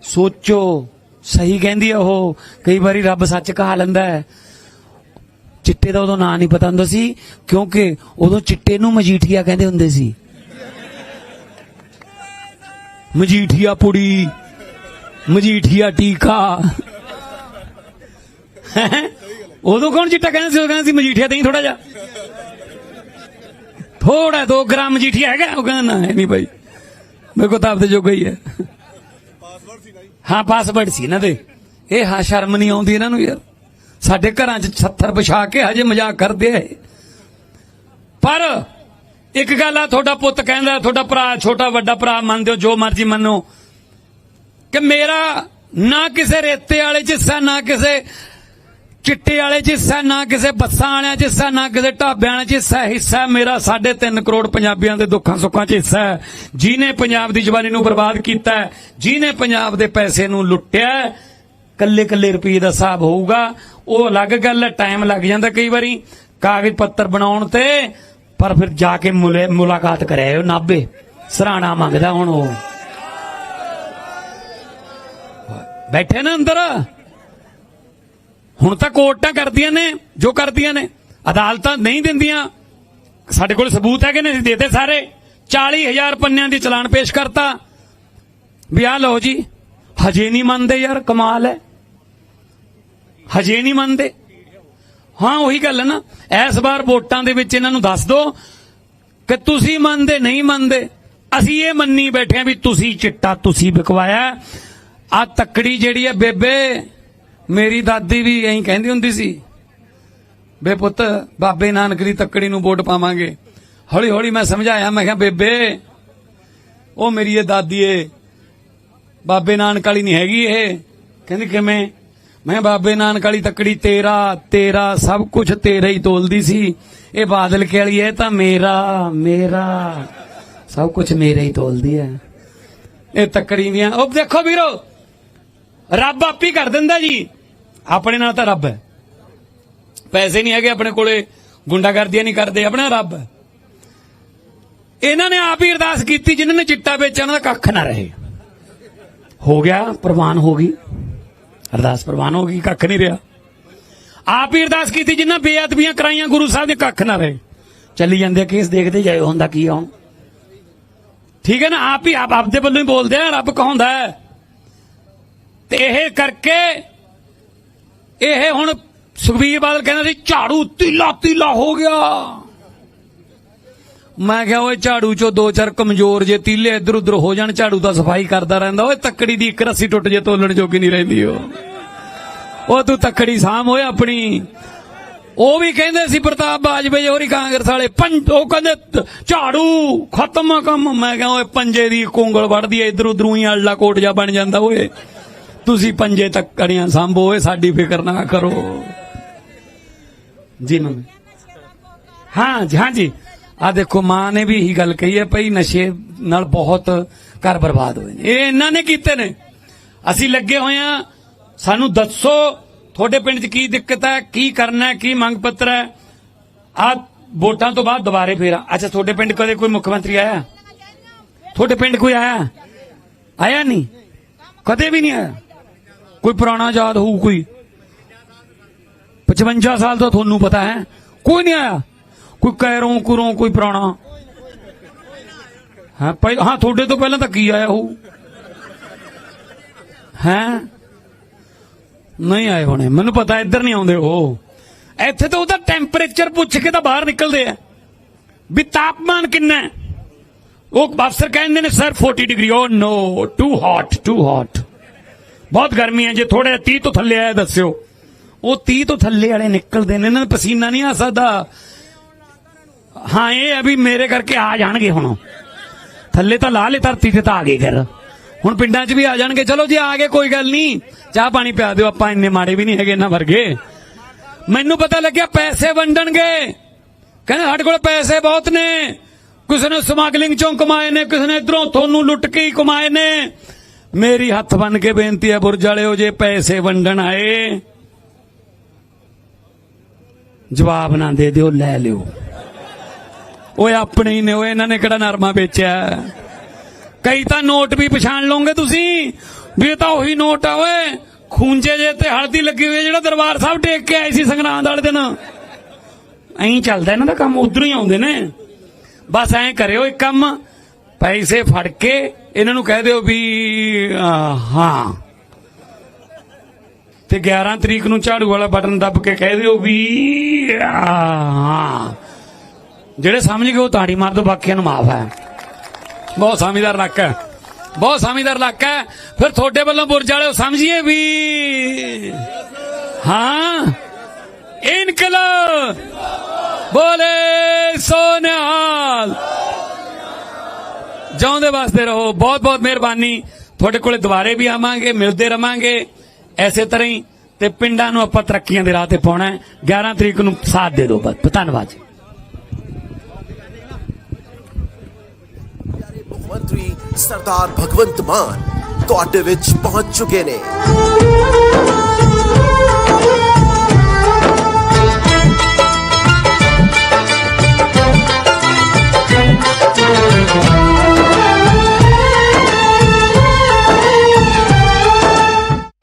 ਸੋਚੋ। ਸਹੀ ਕਹਿੰਦੀ ਹੈ ਉਹ, ਕਈ ਵਾਰੀ ਰੱਬ ਸੱਚ ਕਹਾ ਲੈਂਦਾ ਹੈ। ਚਿੱਟੇ ਦਾ ਉਦੋਂ ਨਾਂ ਨਹੀਂ ਪਤਾ ਹੁੰਦਾ ਸੀ, ਕਿਉਂਕਿ ਉਦੋਂ ਚਿੱਟੇ ਨੂੰ ਮਜੀਠੀਆ ਕਹਿੰਦੇ ਹੁੰਦੇ ਸੀ। ਮਜੀਠੀਆ ਪੁੜੀ, ਮਜੀਠੀਆ ਟੀਕਾ। ਉਦੋਂ ਕੌਣ ਚਿੱਟਾ ਕਹਿੰਦਾ ਸੀ? ਉਹ ਕਹਿੰਦਾ ਸੀ, ਮਜੀਠੀਆ ਦੇਈ ਥੋੜਾ ਜਿਹਾ। ਥੋੜਾ 2 ਗ੍ਰਾਮ ਮਜੀਠੀਆ ਹੈਗਾ, ਉਹ ਕਹਿੰਦਾ, ਨਾ ਹੈ ਨਹੀਂ ਭਾਈ। ਮੇਰੇ ਕੋਲ ਤਾਂ ਆਪਦੇ ਜੋਗਾ ਹੀ ਹੈ। ਹਾਂ ਪਾਸਵਰਡ ਸੀ ਇਹਨਾਂ ਦੇ। ਇਹ ਹਾਂ, ਸ਼ਰਮ ਨਹੀਂ ਆਉਂਦੀ ਇਹਨਾਂ ਨੂੰ ਯਾਰ। ਸਾਡੇ ਘਰਾਂ 'ਚ 70 ਵਿਛਾ ਕੇ ਹਜੇ ਮਜ਼ਾਕ ਕਰਦੇ ਆ ਪਰ ਇੱਕ ਗੱਲ ਆ, ਤੁਹਾਡਾ ਪੁੱਤ ਕਹਿੰਦਾ, ਤੁਹਾਡਾ ਭਰਾ, ਛੋਟਾ ਵੱਡਾ ਭਰਾ ਮੰਨਦੇ ਹੋ, ਜੋ ਮਰਜ਼ੀ ਮੰਨੋ, ਕਿ ਮੇਰਾ ਨਾ ਕਿਸੇ ਰੇਤੇ ਵਾਲੇ 'ਚ ਹਿੱਸਾ ਨਾ ਕਿਸੇ ਚਿੱਟੇ ਵਾਲੇ 'ਚ ਹਿੱਸਾ, ਨਾ ਕਿਸੇ ਬੱਸਾਂ ਵਾਲਿਆਂ 'ਚ ਹਿੱਸਾ, ਨਾ ਕਿਸੇ ਢਾਬਿਆਂ ਵਾਲਿਆਂ 'ਚ ਹਿੱਸਾ। ਹਿੱਸਾ ਮੇਰਾ 3.5 ਕਰੋੜ ਪੰਜਾਬੀਆਂ ਦੇ ਦੁੱਖਾਂ ਸੁੱਖਾਂ 'ਚ ਹਿੱਸਾ ਹੈ। ਜਿਨੇ ਪੰਜਾਬ ਦੀ ਜਵਾਨੀ ਨੂੰ ਬਰਬਾਦ ਕੀਤਾ ਹੈ ਜਿਨੇ ਪੰਜਾਬ ਦੇ ਪੈਸੇ ਨੂੰ ਲੁੱਟਿਆ ਕੱਲੇ ਕੱਲੇ ਰੁਪਏ ਦਾ ਹਿਸਾਬ ਹੋਊਗਾ। ਉਹ ਅਲੱਗ ਗੱਲ ਹੈ, ਟਾਈਮ ਲੱਗ ਜਾਂਦਾ ਕਈ ਵਾਰੀ ਕਾਗਜ਼ ਪੱਤਰ ਬਣਾਉਣ ਤੇ, ਪਰ ਫਿਰ ਜਾ ਕੇ ਮੁਲੇ- ਮੁਲਾਕਾਤ ਕਰਿਆ ਉਹ ਨਾਬੇ। ਸਰਾਣਾ ਮੰਗਦਾ ਹੁਣ ਉਹ। ਬੈਠੇ ਨਾ ਅੰਦਰ। ਹੁਣ ਤਾਂ ਕੋਰਟਾਂ ਕਰਦੀਆਂ ਨੇ, ਜੋ ਕਰਦੀਆਂ ਨੇ। ਅਦਾਲਤਾਂ ਨਹੀਂ ਦਿੰਦੀਆਂ। ਸਾਡੇ ਕੋਲ ਸਬੂਤ ਹੈਗੇ ਨੇ, ਅਸੀਂ ਦੇਤੇ ਸਾਰੇ। 40000 ਪੰਨਿਆਂ ਦੀ ਚਲਾਨ ਪੇਸ਼ ਕਰਤਾ। ਵੀ ਆਹ ਲਓ ਜੀ, ਹਜੇ ਨਹੀਂ ਮੰਨਦੇ ਯਾਰ, ਕਮਾਲ ਹੈ। ਹਜੇ ਨਹੀਂ ਮੰਨਦੇ। ਹਾਂ, ਉਹੀ ਗੱਲ ਹੈ ਨਾ। ਇਸ ਵਾਰ ਵੋਟਾਂ ਦੇ ਵਿੱਚ ਇਹਨਾਂ ਨੂੰ ਦੱਸ ਦਿਓ ਕਿ ਤੁਸੀਂ ਮੰਨਦੇ, ਨਹੀਂ ਮੰਨਦੇ। ਅਸੀਂ ਇਹ ਮੰਨੀ ਬੈਠੇ ਆ ਵੀ ਤੁਸੀਂ ਚਿੱਟਾ ਤੁਸੀਂ ਵਿਕਵਾਇਆ। ਆ ਤੱਕੜੀ ਜਿਹੜੀ ਹੈ ਬੇਬੇ ਮੇਰੀ ਦਾਦੀ ਵੀ ਐਂ ਕਹਿੰਦੀ ਹੁੰਦੀ ਸੀ, ਬੇ ਪੁੱਤ, ਬਾਬੇ ਨਾਨਕ ਦੀ ਤੱਕੜੀ ਨੂੰ ਵੋਟ ਪਾਵਾਂਗੇ। ਹੌਲੀ ਹੌਲੀ ਮੈਂ ਸਮਝਾਇਆ, ਮੈਂ ਕਿਹਾ, ਬੇਬੇ, ਉਹ ਮੇਰੀ ਇਹ ਦਾਦੀ ਏ, ਬਾਬੇ ਨਾਨਕ ਵਾਲੀ ਨਹੀਂ ਹੈਗੀ ਇਹ। ਕਹਿੰਦੀ, ਕਿਵੇਂ? ਮੈਂ ਬਾਬੇ ਨਾਨਕ ਵਾਲੀ ਤੱਕੜੀ ਤੇਰਾ ਤੇਰਾ, ਸਭ ਕੁਝ ਤੇਰਾ ਹੀ ਤੋਲਦੀ ਸੀ। ਇਹ ਬਾਦਲ ਕੇ ਵਾਲੀ ਇਹ ਤਾਂ ਮੇਰਾ ਮੇਰਾ, ਸਭ ਕੁਝ ਮੇਰਾ ਹੀ ਤੋਲਦੀ ਹੈ। ਇਹ ਤੱਕੜੀ ਦੀਆਂ, ਉਹ ਦੇਖੋ ਵੀਰੋ, ਰੱਬ ਆਪ ਹੀ ਕਰ ਦਿੰਦਾ ਜੀ। ਆਪਣੇ ਨਾਲ ਤਾਂ ਰੱਬ ਹੈ। ਪੈਸੇ ਨਹੀਂ ਹੈਗੇ ਆਪਣੇ ਕੋਲੇ, ਗੁੰਡਾਗਰਦੀਆਂ ਨਹੀਂ ਕਰਦੇ, ਆਪਣਾ ਰੱਬ ਹੈ। ਇਹਨਾਂ ਨੇ ਆਪ ਹੀ ਅਰਦਾਸ ਕੀਤੀ, ਜਿਨ੍ਹਾਂ ਨੇ ਚਿੱਟਾ ਵੇਚਿਆ, ਉਹਨਾਂ ਦਾ ਕੱਖ ਨਾ ਰਹੇ। ਹੋ ਗਿਆ, ਪ੍ਰਵਾਨ ਹੋ ਗਈ। ਅਰਦਾਸ ਪ੍ਰਵਾਨ ਹੋ ਗਈ, ਕੱਖ ਨਹੀਂ ਰਿਹਾ। ਆਪ ਹੀ ਅਰਦਾਸ ਕੀਤੀ, ਜਿਨ੍ਹਾਂ ਬੇਅਦਬੀਆਂ ਕਰਾਈਆਂ, ਗੁਰੂ ਸਾਹਿਬ ਦੇ ਕੱਖ ਨਾ ਰਹੇ। ਚੱਲੀ ਜਾਂਦੇ ਕੇਸ ਦੇਖਦੇ ਜਾਏ ਹੁੰਦਾ ਕੀ ਆਉਣ ਠੀਕ ਹੈ ਨਾ, ਆਪ ਹੀ ਆਪ ਆਪਦੇ ਵੱਲੋਂ ਹੀ ਬੋਲਦੇ ਆ, ਰੱਬ ਕਹਾਉਂਦਾ ਹੈ। ਤੇ ਇਹ ਕਰਕੇ ਇਹ ਹੁਣ ਸੁਖਬੀਰ ਬਾਦਲ ਕਹਿੰਦਾ ਸੀ, ਝਾੜੂ ਤੀਲਾ ਤੀਲਾ ਹੋ ਗਿਆ। ਮੈਂ ਕਿਹਾ, ਓਏ ਝਾੜੂ ਚੋਂ ਦੋ ਚਾਰ ਕਮਜ਼ੋਰ ਜੇ ਤੀਲੇ ਇੱਧਰ ਉੱਧਰ ਹੋ ਜਾਣ, ਝਾੜੂ ਤਾਂ ਸਫ਼ਾਈ ਕਰਦਾ ਰਹਿੰਦਾ। ਓਏ ਤੱਕੜੀ ਦੀ ਇੱਕ ਰੱਸੀ ਟੁੱਟ ਜੇ, ਤੋਲਣ ਜੋਗੀ ਨਹੀਂ ਰਹਿੰਦੀ ਉਹ। ਉਹ ਤੂੰ ਤੱਕੜੀ ਸਾਂਭ ਓਏ ਆਪਣੀ। ਉਹ ਵੀ ਕਹਿੰਦੇ ਸੀ, ਪ੍ਰਤਾਪ ਬਾਜਵੇ ਹੋਰੀ ਕਾਂਗਰਸ ਵਾਲੇ ਪੰਜ ਉਹ ਕਹਿੰਦੇ, ਝਾੜੂ ਖਤਮ ਕੰਮ। ਮੈਂ ਕਿਹਾ, ਓਏ ਪੰਜੇ ਦੀ ਕੋਂਗਲ ਵੜਦੀ ਐ ਇਧਰ ਉਧਰੋਂ ਹੀ ਅੱਲਾ ਕੋਟ ਜਾ ਬਣ ਜਾਂਦਾ ਓਏ। ਤੁਸੀਂ ਪੰਜੇ ਤੱਕ ਤੱਕੜੀਆਂ ਸਾਂਭੋ ਓਏ ਸਾਡੀ ਫਿਕਰ ਨਾ ਕਰੋ। ਜੀ ਮੰਮੀ। ਹਾਂ ਜੀ ਹਾਂ ਜੀ। ਆ ਦੇਖੋ, ਮਾਂ ਨੇ ਵੀ ਇਹੀ ਗੱਲ ਕਹੀ ਹੈ, ਭਈ ਨਸ਼ੇ ਨਾਲ ਬਹੁਤ ਘਰ ਬਰਬਾਦ ਹੋਏ ਨੇ। ਇਹ ਇਹਨਾਂ ਨੇ ਕੀਤੇ ਨੇ। ਅਸੀਂ ਲੱਗੇ ਹੋਏ ਆ ਸਾਨੂੰ ਦੱਸੋ, ਤੁਹਾਡੇ ਪਿੰਡ 'ਚ ਕੀ ਦਿੱਕਤ ਹੈ, ਕੀ ਕਰਨਾ ਹੈ, ਕੀ ਮੰਗ ਪੱਤਰ ਹੈ? ਆ ਵੋਟਾਂ ਤੋਂ ਬਾਅਦ ਦੁਬਾਰੇ ਫੇਰ ਅੱਛਾ, ਤੁਹਾਡੇ ਪਿੰਡ ਕਦੇ ਕੋਈ ਮੁੱਖ ਮੰਤਰੀ ਆਇਆ? ਤੁਹਾਡੇ ਪਿੰਡ ਕੋਈ ਆਇਆ? ਆਇਆ ਨਹੀਂ? ਕਦੇ ਵੀ ਨਹੀਂ ਆਇਆ? ਕੋਈ ਪੁਰਾਣਾ ਯਾਦ ਹੋਊ ਕੋਈ? 55 ਸਾਲ ਤੋਂ ਤੁਹਾਨੂੰ ਪਤਾ ਹੈ। ਕੋਈ ਨਹੀਂ ਆਇਆ। ਕੋਈ ਕੈਰੋਂ, ਕੁਰੋਂ, ਕੋਈ ਪੁਰਾਣਾ। ਹਾਂ ਪਹਿ- ਹਾਂ, ਤੁਹਾਡੇ ਤੋਂ ਪਹਿਲਾਂ ਤਾਂ ਕੀ ਆਇਆ ਹੋਊ? ਹੈ? ਨਹੀਂ ਆਏ ਹੋਣੇ। ਮੈਨੂੰ ਪਤਾ, ਇੱਧਰ ਨਹੀਂ ਆਉਂਦੇ। ਉਹ ਇੱਥੇ ਤਾਂ ਉਹਦਾ ਟੈਂਪਰੇਚਰ ਪੁੱਛ ਕੇ ਤਾਂ ਬਾਹਰ ਨਿਕਲਦੇ ਆ। ਵੀ ਤਾਪਮਾਨ ਕਿੰਨਾ ਉਹ ਅਫਸਰ ਕਹਿੰਦੇ ਨੇ sir 40 degree oh no too hot too hot ਬਹੁਤ ਗਰਮੀ ਹੈ, ਜੇ ਥੋੜੇ 30 ਤੋਂ ਥੱਲੇ ਆਇਆ ਦੱਸਿਓ। ਉਹ 30 ਤੋਂ ਥੱਲੇ ਵਾਲੇ ਨਿਕਲਦੇ ਨੇ, ਇਹਨਾਂ ਨੂੰ ਪਸੀਨਾ ਨਹੀਂ ਆ ਸਕਦਾ। ਹਾਂ, ਇਹ ਹੈ ਵੀ ਮੇਰੇ ਕਰਕੇ ਆ ਜਾਣਗੇ ਹੁਣ। ਥੱਲੇ ਤਾਂ ਲਾ ਲੇ ਧਰਤੀ ਤੇ ਤਾਂ ਆ ਗਏ ਫਿਰ। ਹੁਣ ਪਿੰਡਾਂ 'ਚ ਵੀ ਆ ਜਾਣਗੇ। ਚਲੋ ਜੀ, ਆ ਗਏ, ਕੋਈ ਗੱਲ ਨਹੀਂ। ਚਾਹ ਪਾਣੀ ਪਿਆ ਦਿਓ, ਆਪਾਂ ਇੰਨੇ ਮਾੜੇ ਵੀ ਨਹੀਂ ਹੈਗੇ ਇਹਨਾਂ ਵਰਗੇ। ਮੈਨੂੰ ਪਤਾ ਲੱਗਿਆ ਪੈਸੇ ਵੰਡਣਗੇ। ਕਹਿੰਦੇ ਸਾਡੇ ਕੋਲ ਪੈਸੇ ਬਹੁਤ ਨੇ। ਕਿਸੇ ਨੇ ਸਮਗਲਿੰਗ ਚੋਂ ਕਮਾਏ ਨੇ, ਕਿਸੇ ਨੇ ਇਧਰੋਂ ਤੁਹਾਨੂੰ ਲੁੱਟ ਕੇ ਹੀ ਕਮਾਏ ਨੇ। ਮੇਰੀ ਹੱਥ ਬੰਨ ਕੇ ਬੇਨਤੀ ਹੈ ਬੁਰਜ ਵਾਲਿਓ ਜੇ ਪੈਸੇ ਵੰਡਣ ਆਏ, ਜਵਾਬ ਨਾ ਦੇ ਦਿਓ, ਲੈ ਲਿਓ। ਓਏ, ਆਪਣੇ ਹੀ ਨੇ, ਓਏ, ਇਹਨਾਂ ਨੇ ਕਿਹੜਾ ਨਰਮਾ ਵੇਚਿਆ? ਕਈ ਤਾਂ ਨੋਟ ਵੀ ਪਛਾਣ ਲਓਗੇ ਤੁਸੀਂ? ਵੀ ਇਹ ਤਾਂ ਉਹੀ ਨੋਟ ਆ, ਓਏ, ਖੂੰਜੇ ਜੇ ਤੇ ਹਲਦੀ ਲੱਗੀ ਹੋਈ ਜਿਹੜਾ ਦਰਬਾਰ ਸਾਹਿਬ ਟੇਕ ਕੇ ਆਏ ਸੀ ਸੰਗਰਾਂਦ ਵਾਲੇ ਦਿਨ। ਐਂ ਚੱਲਦਾ ਇਹਨਾਂ ਦਾ ਕੰਮ, ਉਧਰੋਂ ਹੀ ਆਉਂਦੇ ਨੇ। ਬਸ ਐਂ ਕਰਿਓ ਇੱਕ ਕੰਮ, ਪੈਸੇ ਫੜ ਕੇ ਇਹਨਾਂ ਨੂੰ ਕਹਿ ਦਿਓ ਵੀ ਹਾਂ। ਤੇ 11 ਤਰੀਕ ਨੂੰ ਝਾੜੂ ਵਾਲਾ ਬਟਨ ਦੱਬ ਕੇ ਕਹਿ ਦਿਓ ਵੀ ਹਾਂ। ਜਿਹੜੇ ਸਮਝ ਗਏ ਉਹ ਤਾੜੀ ਮਾਰ ਦੋ ਬਾਕੀਆਂ ਨੂੰ ਮਾਫ ਹੈ। ਬਹੁਤ ਸਮਝਦਾਰ ਇਲਾਕਾ ਹੈ। ਬਹੁਤ ਸਮਝਦਾਰ ਇਲਾਕਾ ਹੈ। ਫਿਰ ਤੁਹਾਡੇ ਵੱਲੋਂ ਬੁਰਜ ਵਾਲਿਓ ਸਮਝੀਏ ਵੀ, ਹਾਂ। ਇਨਕਲਾਬ। ਬੋਲੇ ਸੋਨਿਹਾਲ ਜਿਉਂਦੇ ਵਾਸਤੇ ਰਹੋ। ਬਹੁਤ ਬਹੁਤ ਮਿਹਰਬਾਨੀ। ਤੁਹਾਡੇ ਕੋਲੇ ਦੁਬਾਰੇ ਵੀ ਆਵਾਂਗੇ, ਮਿਲਦੇ ਰਵਾਂਗੇ। ਐਸੇ ਤਰ੍ਹਾਂ ਹੀ ਤੇ ਪਿੰਡਾਂ ਨੂੰ ਆਪਾਂ ਤਰੱਕੀਆਂ ਦੇ ਰਾਹ ਤੇ ਪਾਉਣਾ ਹੈ। 11 ਤਰੀਕ ਨੂੰ ਸਾਥ ਦੇ ਦਿਓ ਬਸ। ਧੰਨਵਾਦ ਜੀ। ਮੁੱਖ ਮੰਤਰੀ ਸਰਦਾਰ ਭਗਵੰਤ ਮਾਨ ਤੁਹਾਡੇ ਵਿੱਚ ਪਹੁੰਚ ਚੁੱਕੇ ਨੇ।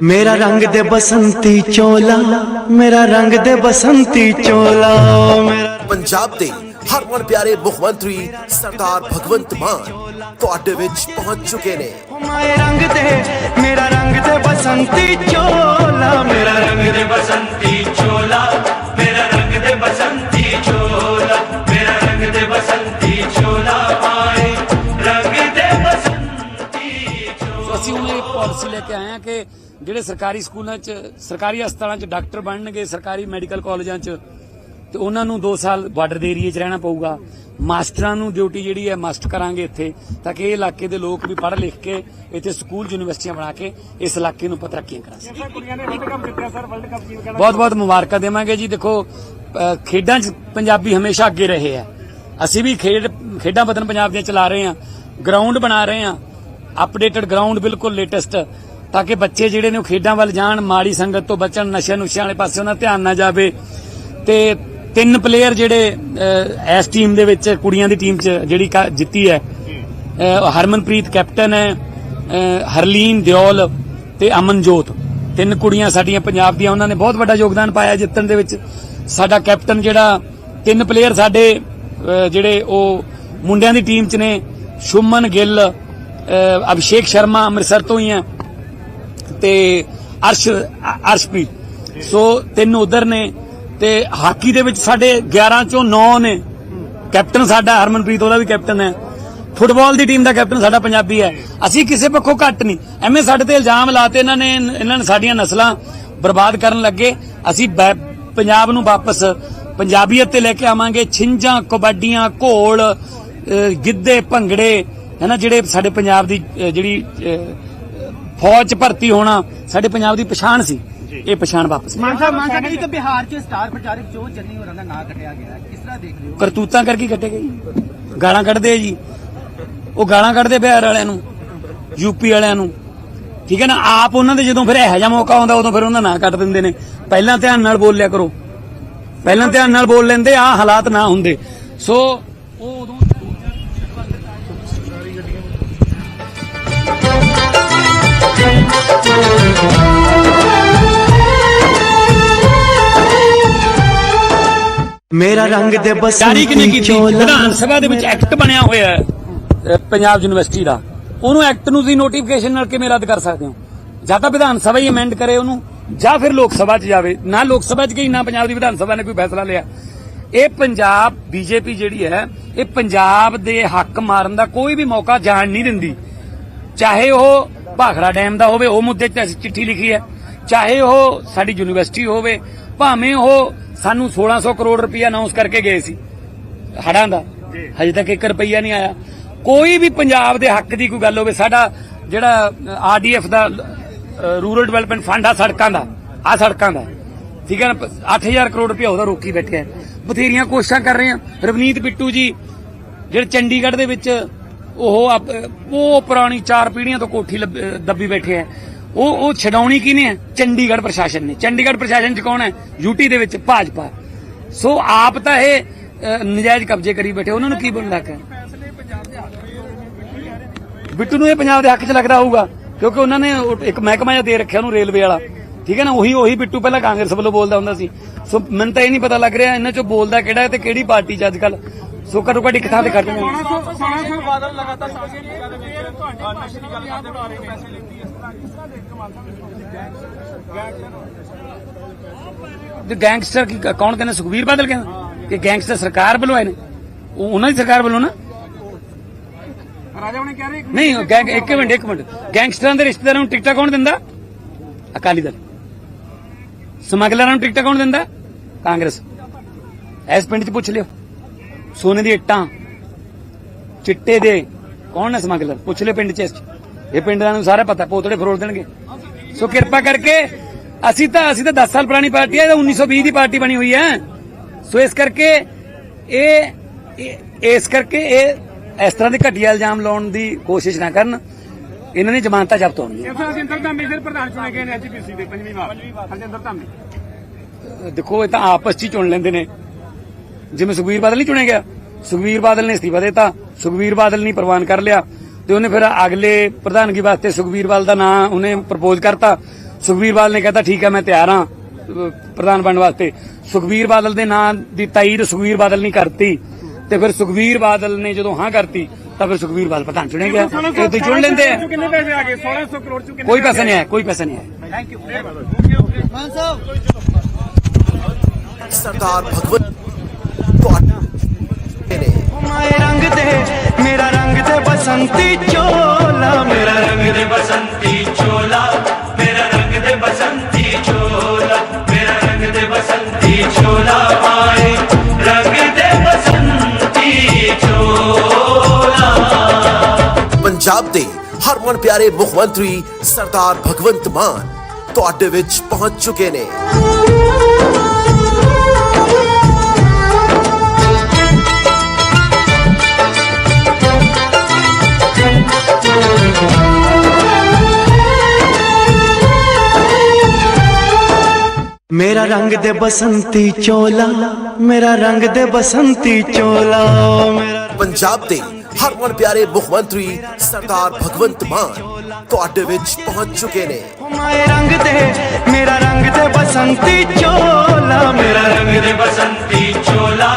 ਮੇਰਾ ਰੰਗ ਦੇ ਬਸੰਤੀ ਚੋਲਾ ਮੇਰਾ ਰੰਗ ਦੇ ਬਸੰਤੀ ਚੋਲਾ ਮੇਰਾ ਪੰਜਾਬ ਦੇ ਹਰਮਨ ਪਿਆਰੇ ਮੁੱਖ ਮੰਤਰੀ ਸਰਦਾਰ ਭਗਵੰਤ ਮਾਨ ਤੁਹਾਡੇ ਵਿੱਚ ਪਹੁੰਚ ਚੁੱਕੇ ਨੇ ਮਾਏ ਰੰਗ ਦੇ ਮੇਰਾ ਰੰਗ ਦੇ ਬਸੰਤੀ ਚੋਲਾ ਮੇਰਾ ਰੰਗ ਦੇ ਬਸੰਤੀ ਚੋਲਾ ਮੇਰਾ ਰੰਗ ਦੇ ਬਸੰਤੀ ਚੋਲਾ ਮੇਰਾ ਰੰਗ ਦੇ ਬਸੰਤੀ ਚੋਲਾ ਮਾਏ ਰੰਗ ਦੇ ਬਸੰਤੀ ਸੋ ਅਸੀਂ ਹੁਣ ਇਹ ਪਾਲਿਸੀ ਲੈ ਕੇ ਆਏ ਹਾਂ ਕਿ ਜਿਹੜੇ ਸਰਕਾਰੀ ਸਕੂਲਾਂ 'ਚ ਸਰਕਾਰੀ ਹਸਪਤਾਲਾਂ 'ਚ ਡਾਕਟਰ ਬਣਨਗੇ ਸਰਕਾਰੀ ਮੈਡੀਕਲ ਕਾਲਜਾਂ 'ਚ ਤੇ ਉਹਨਾਂ ਨੂੰ 2 ਸਾਲ ਬਾਰਡਰ ਦੇ ਏਰੀਏ 'ਚ ਰਹਿਣਾ ਪਊਗਾ। ਮਾਸਟਰਾਂ ਨੂੰ ਡਿਊਟੀ ਜਿਹੜੀ ਹੈ ਮਸਟ ਕਰਾਂਗੇ ਇੱਥੇ ਤਾਂ ਕਿ ਇਹ ਇਲਾਕੇ ਦੇ ਲੋਕ ਵੀ ਪੜ੍ਹ ਲਿਖ ਕੇ ਇੱਥੇ ਸਕੂਲ ਯੂਨੀਵਰਸਿਟੀਆਂ ਬਣਾ ਕੇ ਇਸ ਇਲਾਕੇ ਨੂੰ ਤਰੱਕੀਆਂ ਕਰਾ ਸਕਣ। ਬਹੁਤ ਬਹੁਤ ਮੁਬਾਰਕਾਂ ਦੇਵਾਂਗੇ ਜੀ। ਦੇਖੋ ਖੇਡਾਂ 'ਚ ਪੰਜਾਬੀ ਹਮੇਸ਼ਾ ਅੱਗੇ ਰਹੇ ਆ ਅਸੀਂ ਵੀ ਖੇਡ ਖੇਡਾਂ ਵਤਨ ਪੰਜਾਬ ਦੀਆਂ ਚਲਾ ਰਹੇ ਹਾਂ ਗਰਾਊਂਡ ਬਣਾ ਰਹੇ ਹਾਂ। ਅਪਡੇਟਡ ਗਰਾਊਂਡ ਬਿਲਕੁਲ ਲੇਟੈਸਟ ਤਾਂ ਕਿ ਬੱਚੇ ਜਿਹੜੇ ਨੇ ਉਹ ਖੇਡਾਂ ਵੱਲ ਜਾਣ, ਮਾੜੀ ਸੰਗਤ ਤੋਂ ਬਚਣ ਨਸ਼ੇ ਨੁਸ਼ਿਆਂ ਵਾਲੇ ਪਾਸੇ ਉਹਨਾਂ ਦਾ ਧਿਆਨ ਨਾ ਜਾਵੇ। ਤੇ ਤਿੰਨ ਪਲੇਅਰ ਜਿਹੜੇ ਇਸ ਟੀਮ ਦੇ ਵਿੱਚ ਕੁੜੀਆਂ ਦੀ ਟੀਮ 'ਚ ਜਿਹੜੀ ਕਾ- ਜਿੱਤੀ ਹੈ। ਹਰਮਨਪ੍ਰੀਤ ਕੈਪਟਨ ਹੈ ਹਰਲੀਨ ਦਿਓਲ ਤੇ ਅਮਨਜੋਤ। ਤਿੰਨ ਕੁੜੀਆਂ ਸਾਡੀਆਂ ਪੰਜਾਬ ਦੀਆਂ, ਉਹਨਾਂ ਨੇ ਬਹੁਤ ਵੱਡਾ ਯੋਗਦਾਨ ਪਾਇਆ ਜਿੱਤਣ ਦੇ ਵਿੱਚ। ਸਾਡਾ ਕੈਪਟਨ ਜਿਹੜਾ, ਤਿੰਨ ਪਲੇਅਰ ਸਾਡੇ ਜਿਹੜੇ ਉਹ ਮੁੰਡਿਆਂ ਦੀ ਟੀਮ 'ਚ ਨੇ। ਸ਼ੁਮਨ ਗਿੱਲ ਅਭਿਸ਼ੇਕ ਸ਼ਰਮਾ ਅੰਮ੍ਰਿਤਸਰ ਤੋਂ ਹੀ ਹੈ। ਤੇ ਅਰਸ਼, ਅਰਸ਼ਪ੍ਰੀਤ। ਸੋ ਤਿੰਨ ਉਧਰ ਨੇ ਤੇ ਹਾਕੀ ਦੇ ਵਿੱਚ ਸਾਡੇ 11 ਚੋਂ 9 ਨੇ। ਕੈਪਟਨ ਸਾਡਾ ਹਰਮਨਪ੍ਰੀਤ, ਉਹਦਾ ਵੀ ਕੈਪਟਨ ਹੈ। ਫੁੱਟਬਾਲ ਦੀ ਟੀਮ ਦਾ ਕੈਪਟਨ ਸਾਡਾ ਪੰਜਾਬੀ ਹੈ। ਅਸੀਂ ਕਿਸੇ ਪੱਖੋਂ ਘੱਟ ਨਹੀਂ। ਐਵੇਂ ਸਾਡੇ ਤੇ ਇਲਜ਼ਾਮ ਲਾਤੇ ਇਹਨਾਂ ਨੇ ਇਹਨਾਂ ਨੇ ਸਾਡੀਆਂ ਨਸਲਾਂ ਬਰਬਾਦ ਕਰਨ ਲੱਗੇ। ਅਸੀਂ ਪੰਜਾਬ ਨੂੰ ਵਾਪਸ ਪੰਜਾਬੀਅਤ ਤੇ ਲੈ ਕੇ ਆਵਾਂਗੇ। ਛਿੰਜਾਂ ਕਬੱਡੀਆਂ, ਘੋਲ ਗਿੱਧੇ, ਭੰਗੜੇ, ਹੈਨਾ, ਜਿਹੜੇ ਸਾਡੇ ਪੰਜਾਬ ਦੀ ਜਿਹੜੀ ਫੌਜ ਚ ਭਰਤੀ ਹੋਣਾ ਸਾਡੇ ਪੰਜਾਬ ਦੀ ਪਛਾਣ ਸੀ। ਇਹ ਪਛਾਣ ਵਾਪਸ ਮਾਨ ਸਾਹਿਬ ਮਾਨ ਸਾਹਿਬ ਇੱਕ ਬਿਹਾਰ 'ਚ ਸਟਾਰ ਪ੍ਰਚਾਰਕ ਜੋ ਜੰਨੀ ਹੋਰਾਂ ਦਾ ਨਾਂ ਕੱਟਿਆ ਗਿਆ। ਕਿਸ ਤਰ੍ਹਾਂ ਦੇਖ ਰਹੇ ਹੋ? ਕਰਤੂਤਾਂ ਕਰਕੇ ਕੱਟੇ ਗਏ। ਗਾਲਾਂ ਕੱਢਦੇ ਆ ਜੀ। ਉਹ ਗਾਲਾਂ ਕੱਢਦੇ ਬਿਹਾਰ ਵਾਲਿਆਂ ਨੂੰ ਯੂਪੀ ਵਾਲਿਆਂ ਨੂੰ। ਠੀਕ ਹੈ ਨਾ? ਆਪ ਉਹਨਾਂ ਦੇ ਜਦੋਂ ਫਿਰ ਇਹੋ ਜਿਹਾ ਮੌਕਾ ਆਉਂਦਾ ਉਦੋਂ ਫਿਰ ਉਹਨਾਂ ਨਾਂ ਕੱਟ ਦਿੰਦੇ ਨੇ। ਪਹਿਲਾਂ ਧਿਆਨ ਨਾਲ ਬੋਲ ਲਿਆ ਕਰੋ। ਪਹਿਲਾਂ ਧਿਆਨ ਨਾਲ ਬੋਲ ਲੈਂਦੇ ਆ ਹਾਲਾਤ ਨਾ ਹੁੰਦੇ। ਸੋ ਉਹ ਮੇਰਾ ਰੰਗ ਦੇ ਜਾਰੀ ਕਿਨੇ ਕੀਤੀ? ਵਿਧਾਨ ਸਭਾ ਦੇ ਵਿੱਚ ਐਕਟ ਬਣਿਆ ਹੋਇਆ ਹੈ ਪੰਜਾਬ ਯੂਨੀਵਰਸਿਟੀ ਦਾ। ਉਹਨੂੰ ਐਕਟ ਨੂੰ ਤੁਸੀਂ ਨੋਟੀਫਿਕੇਸ਼ਨ ਨਾਲ ਕਿਵੇਂ ਰੱਦ ਕਰ ਸਕਦੇ ਹੋ? ਜਾਂ ਤਾਂ ਵਿਧਾਨ ਸਭਾ ਹੀ ਅਮੈਂਡ ਕਰੇ ਉਹਨੂੰ ਜਾਂ ਫਿਰ ਲੋਕ ਸਭਾ 'ਚ ਜਾਵੇ। ਨਾ ਲੋਕ ਸਭਾ 'ਚ ਗਈ ਨਾ ਪੰਜਾਬ ਦੀ ਵਿਧਾਨ ਸਭਾ ਨੇ ਕੋਈ ਫੈਸਲਾ ਲਿਆ। ਇਹ ਪੰਜਾਬ ਬੀਜੇਪੀ ਜਿਹੜੀ ਹੈ ਇਹ ਪੰਜਾਬ ਦੇ ਹੱਕ ਮਾਰਨ ਦਾ ਕੋਈ ਵੀ ਮੌਕਾ ਜਾਣ ਨਹੀਂ ਦਿੰਦੀ। ਚਾਹੇ ਉਹ ਭਾਖੜਾ ਡੈਮ ਦਾ ਹੋਵੇ ਉਹ ਮੁੱਦੇ 'ਤੇ ਅਸੀਂ ਚਿੱਠੀ ਲਿਖੀ ਹੈ। ਚਾਹੇ ਉਹ ਸਾਡੀ ਯੂਨੀਵਰਸਿਟੀ ਹੋਵੇ ਭਾਵੇਂ ਉਹ ਸਾਨੂੰ 1600 ਕਰੋੜ ਰੁਪਇਆ ਅਨਾਉਂਸ ਕਰਕੇ ਗਏ ਸੀ ਹੜਾਂ ਦਾ। ਹਜੇ ਤੱਕ 1 ਰੁਪਈਆ ਨਹੀਂ ਆਇਆ। ਕੋਈ ਵੀ ਪੰਜਾਬ ਦੇ ਹੱਕ ਦੀ ਕੋਈ ਗੱਲ ਹੋਵੇ ਸਾਡਾ ਜਿਹੜਾ ਆਰਡੀਐਫ ਦਾ ਰੂਰਲ ਡਿਵੈਲਪਮੈਂਟ ਫੰਡ ਆ ਸੜਕਾਂ ਦਾ ਆ ਸੜਕਾਂ ਦਾ। ਠੀਕ ਹੈ ਨਾ? 8000 ਕਰੋੜ ਰੁਪਇਆ ਉਹਦਾ ਰੋਕੀ ਬੈਠੇ ਆ ਬਥੇਰੀਆਂ ਕੋਸ਼ਿਸ਼ਾਂ ਕਰ ਰਹੇ ਆ ਰਵਨੀਤ ਬਿੱਟੂ ਜੀ ਜਿਹੜੇ ਚੰਡੀਗੜ੍ਹ ਦੇ ਵਿੱਚ ਉਹ ਉਹ ਪੁਰਾਣੀ ਚਾਰ ਪੀੜ੍ਹੀਆਂ ਤੋਂ ਕੋਠੀ ਦੱਬੀ ਬੈਠੇ ਆ। ਉਹ ਉਹ ਛਡਾਉਣੀ ਕਿਹਨੇ ਹੈ ਚੰਡੀਗੜ੍ਹ ਪ੍ਰਸ਼ਾਸਨ ਨੇ ਚੰਡੀਗੜ੍ਹ ਪ੍ਰਸ਼ਾਸਨ ਚ ਕੌਣ ਹੈ ਯੂਟੀ ਦੇ ਵਿੱਚ ਭਾਜਪਾ ਸੋ ਆਪ ਤਾਂ ਇਹ ਨਜਾਇਜ਼ ਕਬਜ਼ੇ ਕਰੀ ਬੈਠੇ ਉਹਨਾਂ ਨੂੰ ਕੀ ਬਣਦਾ ਹੈ ਬਿੱਟੂ ਨੂੰ ਇਹ ਪੰਜਾਬ ਦੇ ਹੱਕ 'ਚ ਲੱਗਦਾ ਹੋਊਗਾ ਕਿਉਂਕਿ ਉਹਨਾਂ ਨੇ ਉਹ ਇੱਕ ਮਹਿਕਮਾ ਜਿਹਾ ਦੇ ਰੱਖਿਆ ਉਹਨੂੰ ਰੇਲਵੇ ਵਾਲਾ ਠੀਕ ਹੈ ਨਾ ਉਹੀ ਉਹੀ ਬਿੱਟੂ ਪਹਿਲਾਂ ਕਾਂਗਰਸ ਵੱਲੋਂ ਬੋਲਦਾ ਹੁੰਦਾ ਸੀ ਸੋ ਮੈਨੂੰ ਤਾਂ ਇਹ ਨਹੀਂ ਪਤਾ ਲੱਗ ਰਿਹਾ ਇਹਨਾਂ 'ਚੋਂ ਬੋਲਦਾ ਕਿਹੜਾ ਹੈ ਤੇ ਕਿਹੜੀ ਪਾਰਟੀ 'ਚ ਅੱਜ ਕੱਲ ਸੋ ਘੱਟੋ ਘੱਟ ਇੱਕ ਥਾਂ ਤੇ ਖੜ ਜਾਂਦੇ ਤੇ ਗੈਂਗਸਟਰ ਕੀ ਕੌਣ ਕਹਿੰਦਾ? ਸੁਖਬੀਰ ਬਾਦਲ ਕਹਿੰਦਾ? ਕਿ ਗੈਂਗਸਟਰ ਸਰਕਾਰ ਵੱਲੋਂ ਆਏ ਨੇ। ਉਹ ਉਹਨਾਂ ਦੀ ਸਰਕਾਰ ਵੱਲੋਂ ਨਾ? ਰਾਜਾ ਉਹਨੇ ਕਹਿ ਰਹੇ ਨਹੀਂ ਗੈਂਗ ਇੱਕ ਮਿੰਟ ਇੱਕ ਮਿੰਟ। ਗੈਂਗਸਟਰਾਂ ਦੇ ਰਿਸ਼ਤੇਦਾਰਾਂ ਨੂੰ ਟਿਕਟਾਂ ਕੌਣ ਦਿੰਦਾ? ਅਕਾਲੀ ਦਲ। ਸਮਗਲਰਾਂ ਨੂੰ ਟਿਕਟਾਂ ਕੌਣ ਦਿੰਦਾ? ਕਾਂਗਰਸ। ਇਸ ਪਿੰਡ 'ਚ ਪੁੱਛ ਲਿਓ। ਸੋਨੇ ਦੀ ਇੱਟਾਂ। ਚਿੱਟੇ ਦੇ। ਕੌਣ ਨੇ ਸਮਗਲਰ? ਪੁੱਛ ਲਿਓ ਪਿੰਡ 'ਚ ਇਸ 'ਚ। ਇਹ ਪਿੰਡਾਂ ਨੂੰ ਸਾਰਾ ਪਤਾ ਪੋਤੜੇ ਫਰੋਲ ਦੇਣਗੇ। ਸੋ ਕਿਰਪਾ ਕਰਕੇ ਅਸੀਂ ਤਾਂ ਅਸੀਂ ਤਾਂ 10 ਸਾਲ ਪੁਰਾਣੀ ਪਾਰਟੀ ਹੈ ਇਹ ਤਾਂ 1920 ਦੀ ਪਾਰਟੀ ਬਣੀ ਹੋਈ ਹੈ। ਸੋ ਇਸ ਕਰਕੇ ਇਹ ਇਸ ਕਰਕੇ ਇਹ ਇਸ ਤਰ੍ਹਾਂ ਦੇ ਘਟੀਆ ਇਲਜ਼ਾਮ ਲਾਉਣ ਦੀ ਕੋਸ਼ਿਸ਼ ਨਾ ਕਰਨ। ਇਹਨਾਂ ਨੇ ਜ਼ਮਾਨਤਾਂ ਜ਼ਬਤ ਹੋਣਗੀਆਂ। ਇਸ ਹਰਜਿੰਦਰ ਧਾਮੀ ਫਿਰ ਪ੍ਰਧਾਨ ਚੁਣੇ ਗਏ ਨੇ ਐਚਪੀਸੀ ਦੇ ਪੰਜਵੀਂ ਵਾਰ। ਹਰਜਿੰਦਰ ਧਾਮੀ। ਦੇਖੋ ਇਹ ਤਾਂ ਆਪਸ 'ਚ ਹੀ ਚੁਣ ਲੈਂਦੇ ਨੇ। ਜਿਵੇਂ ਸੁਖਵੀਰ ਬਾਦਲ ਨਹੀਂ ਚੁਣਿਆ ਗਿਆ ਸੁਖਵੀਰ ਬਾਦਲ ਨੇ ਅਸਤੀਫਾ ਦਿੱਤਾ ਸੁਖਵੀਰ ਬਾਦਲ ਨੇ ਪ੍ਰਵਾਨ ਕਰ ਲਿਆ। ਤੇ ਉਹਨੇ ਫਿਰ ਅਗਲੇ ਪ੍ਰਧਾਨਗੀ ਵਾਸਤੇ ਸੁਖਵੀਰ ਬਾਦਲ ਦਾ ਨਾਂ ਉਹਨੇ ਪ੍ਰਪੋਜ਼ ਕਰਤਾ। ਸੁਖਵੀਰ ਬਾਦਲ ਨੇ ਕਹਿੰਦਾ ਠੀਕ ਹੈ ਮੈਂ ਤਿਆਰ ਹਾਂ ਪ੍ਰਧਾਨ ਬਣਨ ਵਾਸਤੇ। ਸੁਖਵੀਰ ਬਾਦਲ ਦੇ ਨਾਂ ਦੀ ਤਾਈਦ ਸੁਖਵੀਰ ਬਾਦਲ ਨਹੀਂ ਕਰਤੀ ਤੇ ਫਿਰ ਸੁਖਵੀਰ ਬਾਦਲ ਨੇ ਜਦੋਂ ਹਾਂ ਕਰਤੀ ਤਾਂ ਫਿਰ ਸੁਖਵੀਰ ਬਾਦਲ ਪ੍ਰਧਾਨ ਚੁਣਿਆ ਗਿਆ ਇਹ ਤੇ ਚੁਣ ਲੈਂਦੇ ਆ। ਕਿੰਨੇ ਪੈਸੇ ਆ ਗਏ? 1600 ਕਰੋੜ ਚੋਂ ਕਿੰਨੇ ਕੋਈ ਪੈਸਾ ਨਹੀਂ ਆਇਆ ਕੋਈ ਪੈਸਾ ਨਹੀਂ ਆਇਆ ਥੈਂਕ ਯੂ ਮਾਨ ਸਾਹਿਬ ਸਰਦਾਰ ਭਗਵੰਤ ਤੁਹਾਡੇ ਮਾਏ ਰੰਗ ਦੇ ਮੇਰਾ ਬਸੰਤੀ ਚੋਲਾ, ਮੇਰਾ ਰੰਗ ਦੇ ਬਸੰਤੀ ਚੋਲਾ, ਮੇਰਾ ਰੰਗ ਦੇ ਬਸੰਤੀ ਚੋਲਾ, ਮੇਰਾ ਰੰਗ ਦੇ ਬਸੰਤੀ ਚੋਲਾ ਆਏ, ਰੰਗ ਦੇ ਬਸੰਤੀ ਚੋਲਾ। ਪੰਜਾਬ ਦੇ ਹਰਮਨ ਪਿਆਰੇ ਮੁੱਖ ਮੰਤਰੀ ਸਰਦਾਰ ਭਗਵੰਤ ਮਾਨ ਤੁਹਾਡੇ ਵਿੱਚ ਪਹੁੰਚ ਚੁੱਕੇ ਨੇ। ਮੇਰਾ ਰੰਗ ਦੇ ਬਸੰਤੀ ਚੋਲਾ ਮੇਰਾ ਰੰਗ ਦੇ ਬਸੰਤੀ ਚੋਲਾ ਮੇਰਾ ਪੰਜਾਬ ਦੇ ਹਰਮਨ ਪਿਆਰੇ ਮੁੱਖ ਮੰਤਰੀ ਸਰਦਾਰ ਭਗਵੰਤ ਮਾਨ ਤੁਹਾਡੇ ਵਿੱਚ ਪਹੁੰਚ ਚੁੱਕੇ ਨੇ। ਮਾਏ ਰੰਗ ਦੇ ਮੇਰਾ ਰੰਗ ਦੇ ਬਸੰਤੀ ਚੋਲਾ ਮੇਰਾ ਰੰਗ ਦੇ ਬਸੰਤੀ ਚੋਲਾ